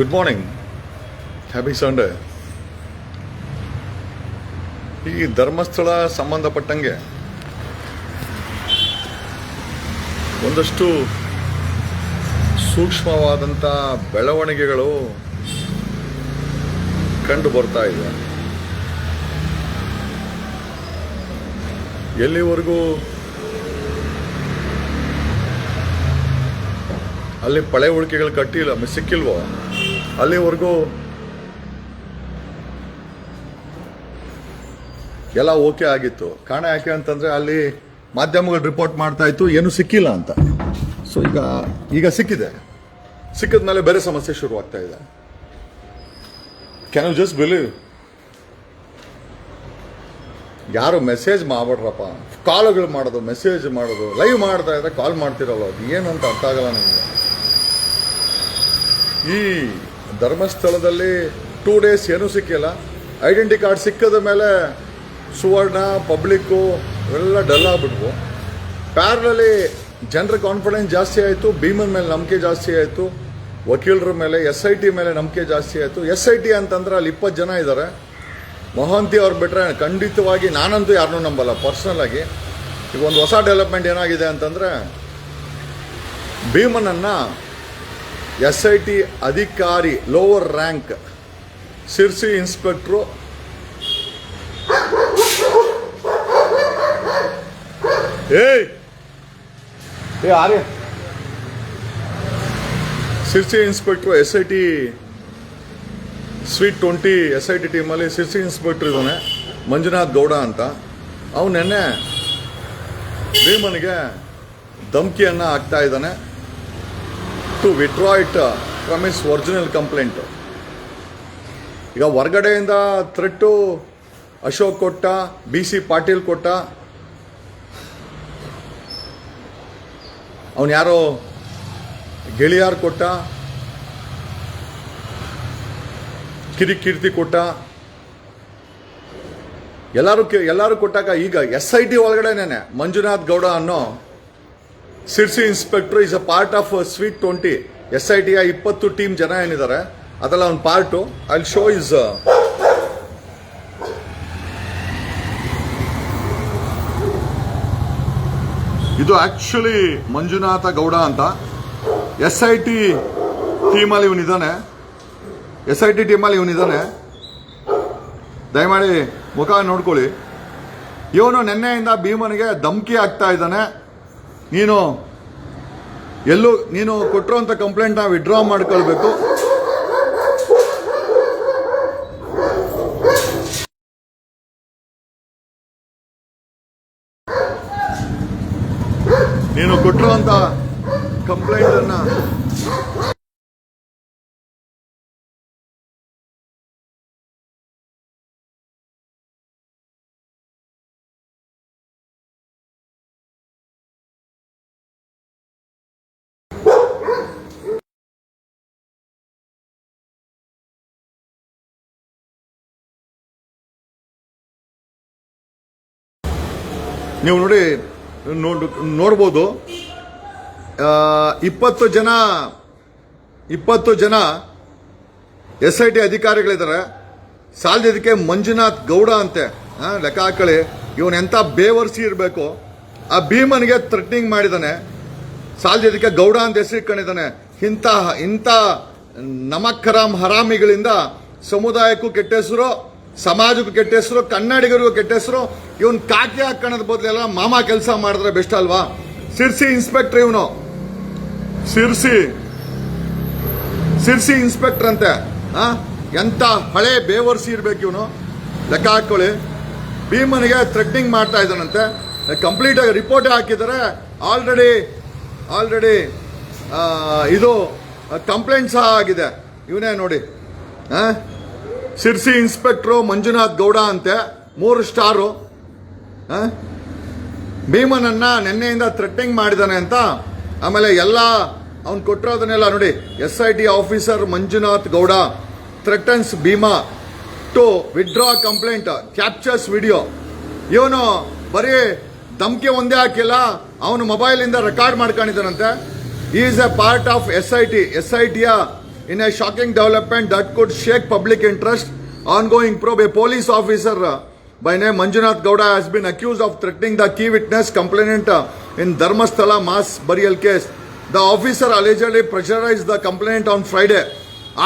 Good morning happy Sunday ಈ ಧರ್ಮಸ್ಥಳ ಸಂಬಂಧಪಟ್ಟಂಗೆ ಒಂದಷ್ಟು ಸೂಕ್ಷ್ಮವಾದಂಥ ಬೆಳವಣಿಗೆಗಳು ಕಂಡು ಬರ್ತಾ ಇದೆ. ಎಲ್ಲಿವರೆಗೂ ಅಲ್ಲಿ ಪಳೆ ಉಳಿಕೆಗಳು ಕಟ್ಟಿಲ್ಲ ಸಿಕ್ಕಿಲ್ವೋ? ಅಲ್ಲಿವರೆಗೂ ಎಲ್ಲ ಓಕೆ ಆಗಿತ್ತು. ಕಾರಣ ಯಾಕೆ ಅಂತಂದ್ರೆ ಅಲ್ಲಿ ಮಾಧ್ಯಮಗಳು ರಿಪೋರ್ಟ್ ಮಾಡ್ತಾ ಇತ್ತು, ಏನು ಸಿಕ್ಕಿಲ್ಲ ಅಂತ. ಸೊ ಈಗ ಈಗ ಸಿಕ್ಕಿದೆ. ಸಿಕ್ಕಿದ ಮೇಲೆ ಬೇರೆ ಸಮಸ್ಯೆ ಶುರುವಾಗ್ತಾ ಇದೆ. ಕ್ಯಾನ್ ಯು ಜಸ್ಟ್ ಬಿಲೀವ್ ಯಾರು ಮೆಸೇಜ್ ಮಾಡ್ಬಿಡ್ರಪ್ಪ ಕಾಲ್ಗಳು ಮಾಡೋದು ಮೆಸೇಜ್ ಮಾಡೋದು ಲೈವ್ ಮಾಡ್ತಾ ಇದ್ರೆ ಕಾಲ್ ಮಾಡ್ತಿರಲ್ಲ ಅದು ಏನು ಅಂತ ಅರ್ಥ ಆಗಲ್ಲ ನನಗೆ ಈ ಧರ್ಮಸ್ಥಳದಲ್ಲಿ ಟೂ ಡೇಸ್ ಏನೂ ಸಿಕ್ಕಿಲ್ಲ. ಐಡೆಂಟಿ ಕಾರ್ಡ್ ಸಿಕ್ಕದ ಮೇಲೆ ಸುವರ್ಣ, ಪಬ್ಲಿಕ್ಕು ಇವೆಲ್ಲ ಡಲ್ ಆಗ್ಬಿಟ್ವು. ಪ್ಯಾರಲಲ್ಲಿ ಜನರ ಕಾನ್ಫಿಡೆನ್ಸ್ ಜಾಸ್ತಿ ಆಯಿತು, ಭೀಮನ್ ಮೇಲೆ ನಂಬಿಕೆ ಜಾಸ್ತಿ ಆಯಿತು, ವಕೀಲರ ಮೇಲೆ ಎಸ್ ಐ ಟಿ ಮೇಲೆ ನಂಬಿಕೆ ಜಾಸ್ತಿ ಆಯಿತು. ಎಸ್ ಐ ಟಿ ಅಂತಂದ್ರೆ ಅಲ್ಲಿ ಇಪ್ಪತ್ತು ಜನ ಇದ್ದಾರೆ ಮೊಹಂತಿ ಅವ್ರು ಬಿಟ್ಟರೆ ಖಂಡಿತವಾಗಿ ನಾನಂತೂ ಯಾರನ್ನೂ ನಂಬಲ್ಲ ಪರ್ಸ್ನಲಾಗಿ ಈಗ ಒಂದು ಹೊಸ ಡೆವಲಪ್ಮೆಂಟ್ ಏನಾಗಿದೆ ಅಂತಂದರೆ ಭೀಮನನ್ನು ಎಸ್ ಐ ಟಿ ಅಧಿಕಾರಿ ಲೋವರ್ ರ್ಯಾಂಕ್ ಸಿರ್ಸಿ ಇನ್ಸ್ಪೆಕ್ಟ್ರು ಏಯ್! ಏ, Arya. Sirsi inspector S I T sweet twenty S I T ಟೀಮಲ್ಲಿ ಸಿರ್ಸಿ ಇನ್ಸ್ಪೆಕ್ಟ್ರ್ ಇದ್ದಾನೆ, ಮಂಜುನಾಥ್ ಗೌಡ ಅಂತ. ಅವನು ನೆನ್ನೆ ಭೀಮನಿಗೆ ಧಮಕಿಯನ್ನು ಹಾಕ್ತಾ ಇದ್ದಾನೆ. To withdraw it from his original complaint ಈಗ ಹೊರಗಡೆಯಿಂದ ಥ್ರೆಟ್ಟು ಅಶೋಕ್ ಕೊಟ್ಟ ಬಿ ಸಿ ಪಾಟೀಲ್ ಕೊಟ್ಟ ಅವನು ಯಾರೋ ಗೆಳೆಯಾರ್ ಕೊಟ್ಟ ಕಿರಿಕೀರ್ತಿ ಕೊಟ್ಟ ಎಲ್ಲರೂ ಎಲ್ಲರೂ ಕೊಟ್ಟಾಗ ಈಗ ಎಸ್ ಐ ಟಿ ಒಳಗಡೆನೇ ಮಂಜುನಾಥ್ ಗೌಡ ಅನ್ನೋ Sirsi inspector is a part of sweet twenty S I ಟಿಯ ಇಪ್ಪತ್ತು ಟೀಮ್ ಜನ ಏನಿದ್ದಾರೆ ಅದೆಲ್ಲ ಒಂದು ಪಾರ್ಟು ಐ ಶೋ ಇಸ್ ಇದು ಆಕ್ಚುಲಿ ಮಂಜುನಾಥ ಗೌಡ ಅಂತ. ಎಸ್ ಐ ಟಿ ಟೀಮಲ್ಲಿ ಇವನಿದ್ದಾನೆ ಎಸ್ ಐ ಟಿ ಟೀಮಲ್ಲಿ ಇವನಿದ್ದಾನೆ ದಯಮಾಡಿ ಮುಖ ನೋಡ್ಕೊಳ್ಳಿ. ಇವನು ನಿನ್ನೆಯಿಂದ ಭೀಮನಿಗೆ ಧಮಕಿ ಆಗ್ತಾ ಇದ್ದಾನೆ. ನೀನು ಎಲ್ಲೂ ನೀನು ಕೊಟ್ಟಿರೋಂಥ ಕಂಪ್ಲೇಂಟ್ನ ವಿಡ್ರಾ ಮಾಡ್ಕೊಳ್ಬೇಕು. ನೀನು ಕೊಟ್ಟಿರುವಂತ ಕಂಪ್ಲೇಂಟ್ ನೀವು ನೋಡಿ ನೋಡ್ ನೋಡ್ಬೋದು. ಇಪ್ಪತ್ತು ಜನ ಇಪ್ಪತ್ತು ಜನ ಎಸ್ ಐ ಟಿ ಅಧಿಕಾರಿಗಳಿದ್ದಾರೆ. ಸಾಲದಿದ್ದಕ್ಕೆ ಮಂಜುನಾಥ್ ಗೌಡ ಅಂತೆ. ಲೆಕ್ಕ ಹಾಕಳಿ ಇವನು ಎಂತ ಬೇವರ್ಸಿ ಇರಬೇಕು. ಆ ಭೀಮನಿಗೆ ಥ್ರೆಟ್ನಿಂಗ್ ಮಾಡಿದಾನೆ ಸಾಲದಿದ್ದಕ್ಕೆ ಗೌಡ ಅಂತ ಹೆಸರು ಇಟ್ಕೊಂಡಿದ್ದಾನೆ. ಇಂಥ ಇಂಥ ನಮಕ್ಕರಾಮ್ ಹರಾಮಿಗಳಿಂದ ಸಮುದಾಯಕ್ಕೂ ಕೆಟ್ಟ ಹೆಸರು. ಸಮಾಜಕ್ಕೂ ಕೆಟ್ಟ ಹೆಸರು, ಕನ್ನಡಿಗರಿಗೂ ಕೆಟ್ಟ ಹೆಸರು. ಇವನ್ ಕಾಕಿ ಹಾಕೋಣದ ಬದಲೆಲ್ಲ ಮಾಮ ಕೆಲಸ ಮಾಡಿದ್ರೆ ಬೆಸ್ಟ್ ಅಲ್ವಾ? ಸಿರ್ಸಿ ಇನ್ಸ್ಪೆಕ್ಟರ್ ಇವನು. ಸಿರ್ಸಿ. ಸಿರ್ಸಿ ಇನ್ಸ್ಪೆಕ್ಟರ್ ಅಂತೆ? ಎಂತ ಹಳೆ ಬೇವರ್ಸಿ ಇರ್ಬೇಕು ಇವನು. ಲೆಕ್ಕ ಹಾಕೊಳ್ಳಿ. ಭೀಮನಿಗೆ ಥ್ರೆಟ್ನಿಂಗ್ ಮಾಡ್ತಾ ಇದ್ದಾನಂತೆ. ಕಂಪ್ಲೀಟ್ ಆಗಿ ರಿಪೋರ್ಟ್ ಹಾಕಿದ್ದಾರೆ. ಆಲ್ರೆಡಿ ಆಲ್ರೆಡಿ ಇದು ಕಂಪ್ಲೇಂಟ್ ಸಹ ಆಗಿದೆ. ಇವನೇ ನೋಡಿ. ಆ? ಸಿರ್ಸಿ ಇನ್ಸ್ಪೆಕ್ಟ್ರು ಮಂಜುನಾಥ್ ಗೌಡ ಅಂತೆ, ಮೂರು ಸ್ಟಾರು? ಭೀಮನನ್ನ ನಿನ್ನೆಯಿಂದ ಥ್ರೆಟ್ನಿಂಗ್ ಮಾಡಿದಾನೆ ಅಂತ. ಆಮೇಲೆ ಎಲ್ಲ ಅವ್ನು ಕೊಟ್ಟಿರೋದನ್ನೆಲ್ಲ ನೋಡಿ S I T officer Manjunath Gowda threatens Bhima to withdraw complaint captures video ಇವನು ಬರೀ ಧಮಕಿ ಒಂದೇ ಹಾಕಿಲ್ಲ, ಅವನು ಮೊಬೈಲಿಂದ record ಮಾಡ್ಕೊಂಡಿದ್ದಾನಂತೆ. Is a part of S I T S I ಟಿಯ in a shocking development that could shake public interest. Ongoing probe, a police officer uh, by name Manjunath Gowda has been accused of threatening the key witness complainant uh, in Dharmasthala mass burial case. The officer allegedly pressurized the complainant on Friday,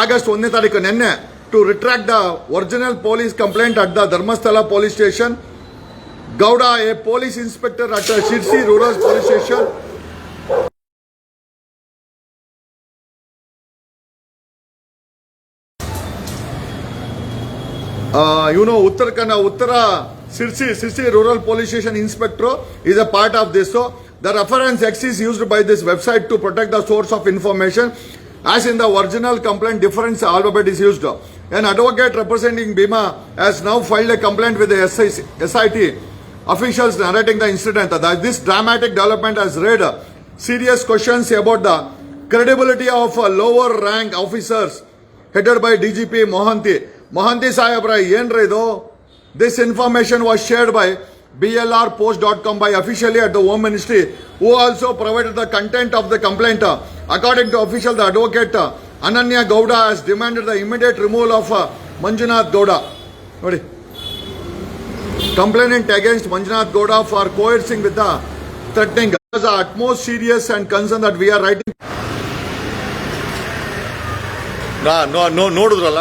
August ಒಂದನೇ ತಾರೀಕು ನಿನ್ನೆ to retract the original police complaint at the Dharmasthala police station. Gowda, a police inspector at uh, Shirsi Rural Police Station, ಇವನು ಉತ್ತರ ಕನ್ನ ಉತ್ತರ Sirsi Sirsi rural police station inspector is a part of this. So the reference X is used by this website to protect the source of information. As in the original complaint, different alphabet is used. An advocate representing Bima has now filed a complaint with the SIC SIT officials narrating the incident. That this dramatic development has raised serious questions about the credibility of uh, lower rank officers headed by DGP Mohanty. Mohanty ಸಾಹೇಬ್ರ, ಏನ್ರ ಇದು? This information was shared by B L R Post dot com by officially at the home ministry who also provided the content of the complaint according to official the advocate Ananya Gowda has demanded the immediate removal of Manjunath Gowda ನೋಡಿ complainant against Manjunath Gowda for coercing with the threatening utmost serious and concern that we are writing ನೋಡಿದ್ರಲ್ಲ?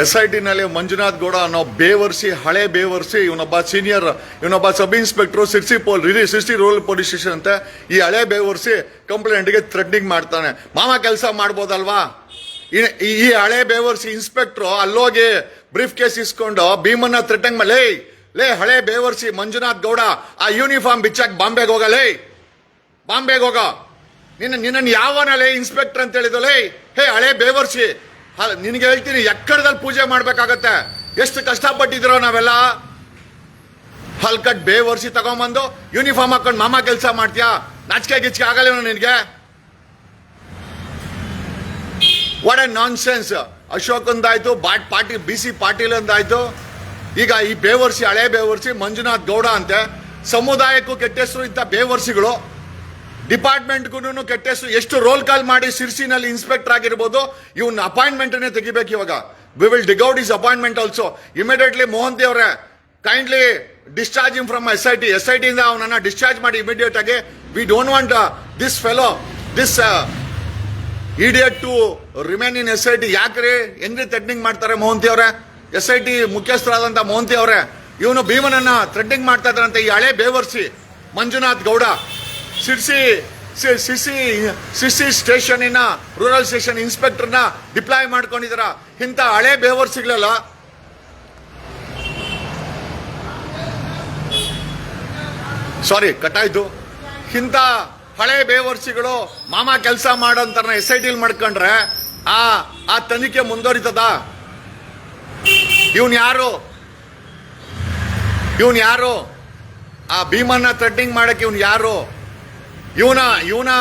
S I ಟಿನಲ್ಲಿ ಮಂಜುನಾಥ್ ಗೌಡ ಅನ್ನೋ ಬೇವರ್ಸಿ, ಹಳೆ ಬೇವರ್ಸಿ, ಇವನೊಬ್ಬ senior ಇವನೊಬ್ಬ sub inspector Sirsi ಪೋಲ್ ರಿಲಿ ಸಿರ್ಸಿ ರೂರಲ್ ಪೊಲೀಸ್ ಸ್ಟೇಷನ್ ಅಂತ, ಈ ಹಳೆ ಬೇವರ್ಸಿ ಕಂಪ್ಲೇಂಟ್ಗೆ ಥ್ರೆಟ್ನಿಂಗ್ ಮಾಡ್ತಾನೆ. ಮಾಮ ಕೆಲಸ ಮಾಡ್ಬೋದಲ್ವಾ? ಈ- ಹಳೆ ಬೇವರ್ಸಿ ಇನ್ಸ್ಪೆಕ್ಟ್ರು ಅಲ್ಲೋಗಿ ಬ್ರೀಫ್ ಕೇಸ್ ಇಸ್ಕೊಂಡು ಭೀಮನ್ನ ಥ್ರೆಟಂಗ್ ಮೇಲೆ ಲೇ ಹಳೆ ಬೇವರ್ಸಿ ಮಂಜುನಾಥ್ ಗೌಡ, ಆ ಯೂನಿಫಾರ್ಮ್ ಬಿಚ್ಚಾಕ್ ಬಾಂಬೆಗೆ ಹೋಗಲೇ ಬಾಂಬೆಗೆ ಹೋಗ. ನಿನ್ನ, ನಿನ್ನನ್ನು ಲೇ ಇನ್ಸ್ಪೆಕ್ಟರ್ ಅಂತ ಹೇಳಿದ ಲೇ, ಹೇ ಹಳೆ ಬೇವರ್ಸಿ ಹ- ನಿನಗೆ ಹೇಳ್ತೀನಿ, ಎಕ್ಕಡದಲ್ಲಿ ಪೂಜೆ ಮಾಡ್ಬೇಕಾಗತ್ತೆ. ಎಷ್ಟು ಕಷ್ಟಪಟ್ಟಿದ್ರೋ ನಾವೆಲ್ಲ? ಹಲ್ಕಟ್ ಬೇವರ್ಸಿ ತಗೊಂಬಂದು ಯೂನಿಫಾರ್ಮ್ ಹಾಕೊಂಡು ಮಾಮ ಕೆಲಸ ಮಾಡ್ತೀಯಾ? ನಾಚಿಕೆ ಗಿಚ್ಕೆ ಆಗಲ್ಲ ನಿನಗೆ? What a nonsense Ashok ಒಂದಾಯ್ತು bot Patil B C Patil ಒಂದಾಯ್ತು ಈಗ ಈ ಬೇವರ್ಸಿ, ಹಳೆ ಬೇವರ್ಸಿ, ಮಂಜುನಾಥ್ ಗೌಡ ಅಂತೆ. ಸಮುದಾಯಕ್ಕೂ ಕೆಟ್ಟ ಹೆಸರು ಇಂಥ ಬೇವರ್ಸಿಗಳು. ಡಿಪಾರ್ಟ್ಮೆಂಟ್ಗೂ ಕೆಟ್ಟ ಎಷ್ಟು ರೋಲ್ ಕಾಲ್ ಮಾಡಿ ಸಿರ್ಸಿನಲ್ಲಿ ಇನ್ಸ್ಪೆಕ್ಟರ್ ಆಗಿರ್ಬೋದು, ಇವನ್ ಅಪಾಯಿಂಟ್ಮೆಂಟನ್ನೇ ತೆಗಿಬೇಕು ಇವಾಗ. We will ಡಿಗೌಟ್ his appointment also immediately Mohanty ಅವರೇ kindly discharge from S I T S I ಟಿಯಿಂದ ಅವನನ್ನ ಡಿಸ್ಚಾರ್ಜ್ ಮಾಡಿ ಇಮಿಡಿಯೇಟ್ ಆಗಿ we don't want this fellow this idiot to remain in S I T ಯಾಕ್ರಿ? ಹೆಂಗ್ರಿ ಥ್ರೆಟ್ನಿಂಗ್ ಮಾಡ್ತಾರೆ ಮೋಹಂತಿ ಅವರೇ? S I T ಮುಖ್ಯಸ್ಥರಾದಂಥ ಮೋಹಂತಿ ಅವರೇ, ಇವನು ಭೀಮನನ್ನ ಥ್ರೆಟ್ನಿಂಗ್ ಮಾಡ್ತಾ ಇದ್ದಾರಂತೆ, ಈ ಹಳೆ ಬೇವರ್ಸಿ, ಮಂಜುನಾಥ್ ಗೌಡ. ಸಿರ್ಸಿ ಸಿ- ಸ್ಟೇಷನ್ ಸ್ಟೇಷನಿನ, ರೂರಲ್ ಸ್ಟೇಷನ್ ಇನ್ಸ್ಪೆಕ್ಟರ್ನ ಡಿಪ್ಲಾಯ್ ಮಾಡ್ಕೊಂಡಿದಾರ. ಇಂಥ ಹಳೆ ಬೇವರ್ಸಿಗಳೆಲ್ಲ ಸಾರಿ ಕಟ್ಟಾಯ್ತು. ಇಂಥ ಹಳೆ ಬೇವರ್ಸಿಗಳು ಮಾಮ ಕೆಲಸ ಮಾಡೋಂತಾರನ್ನ ಎಸ್ ಐ ಟಿಲ್ ಮಾಡ್ಕೊಂಡ್ರೆ, ಆ ಆ ತನಿಖೆ ಮುಂದುವರಿತದ? ಇವನ್ ಯಾರು? ಇವನ್ ಯಾರು? ಆ ಭೀಮನ್ನ ಥ್ರೆಟ್ನಿಂಗ್ ಮಾಡಕ್ಕೆ ಇವನ್ ಯಾರು? ಇವನ ಇವನ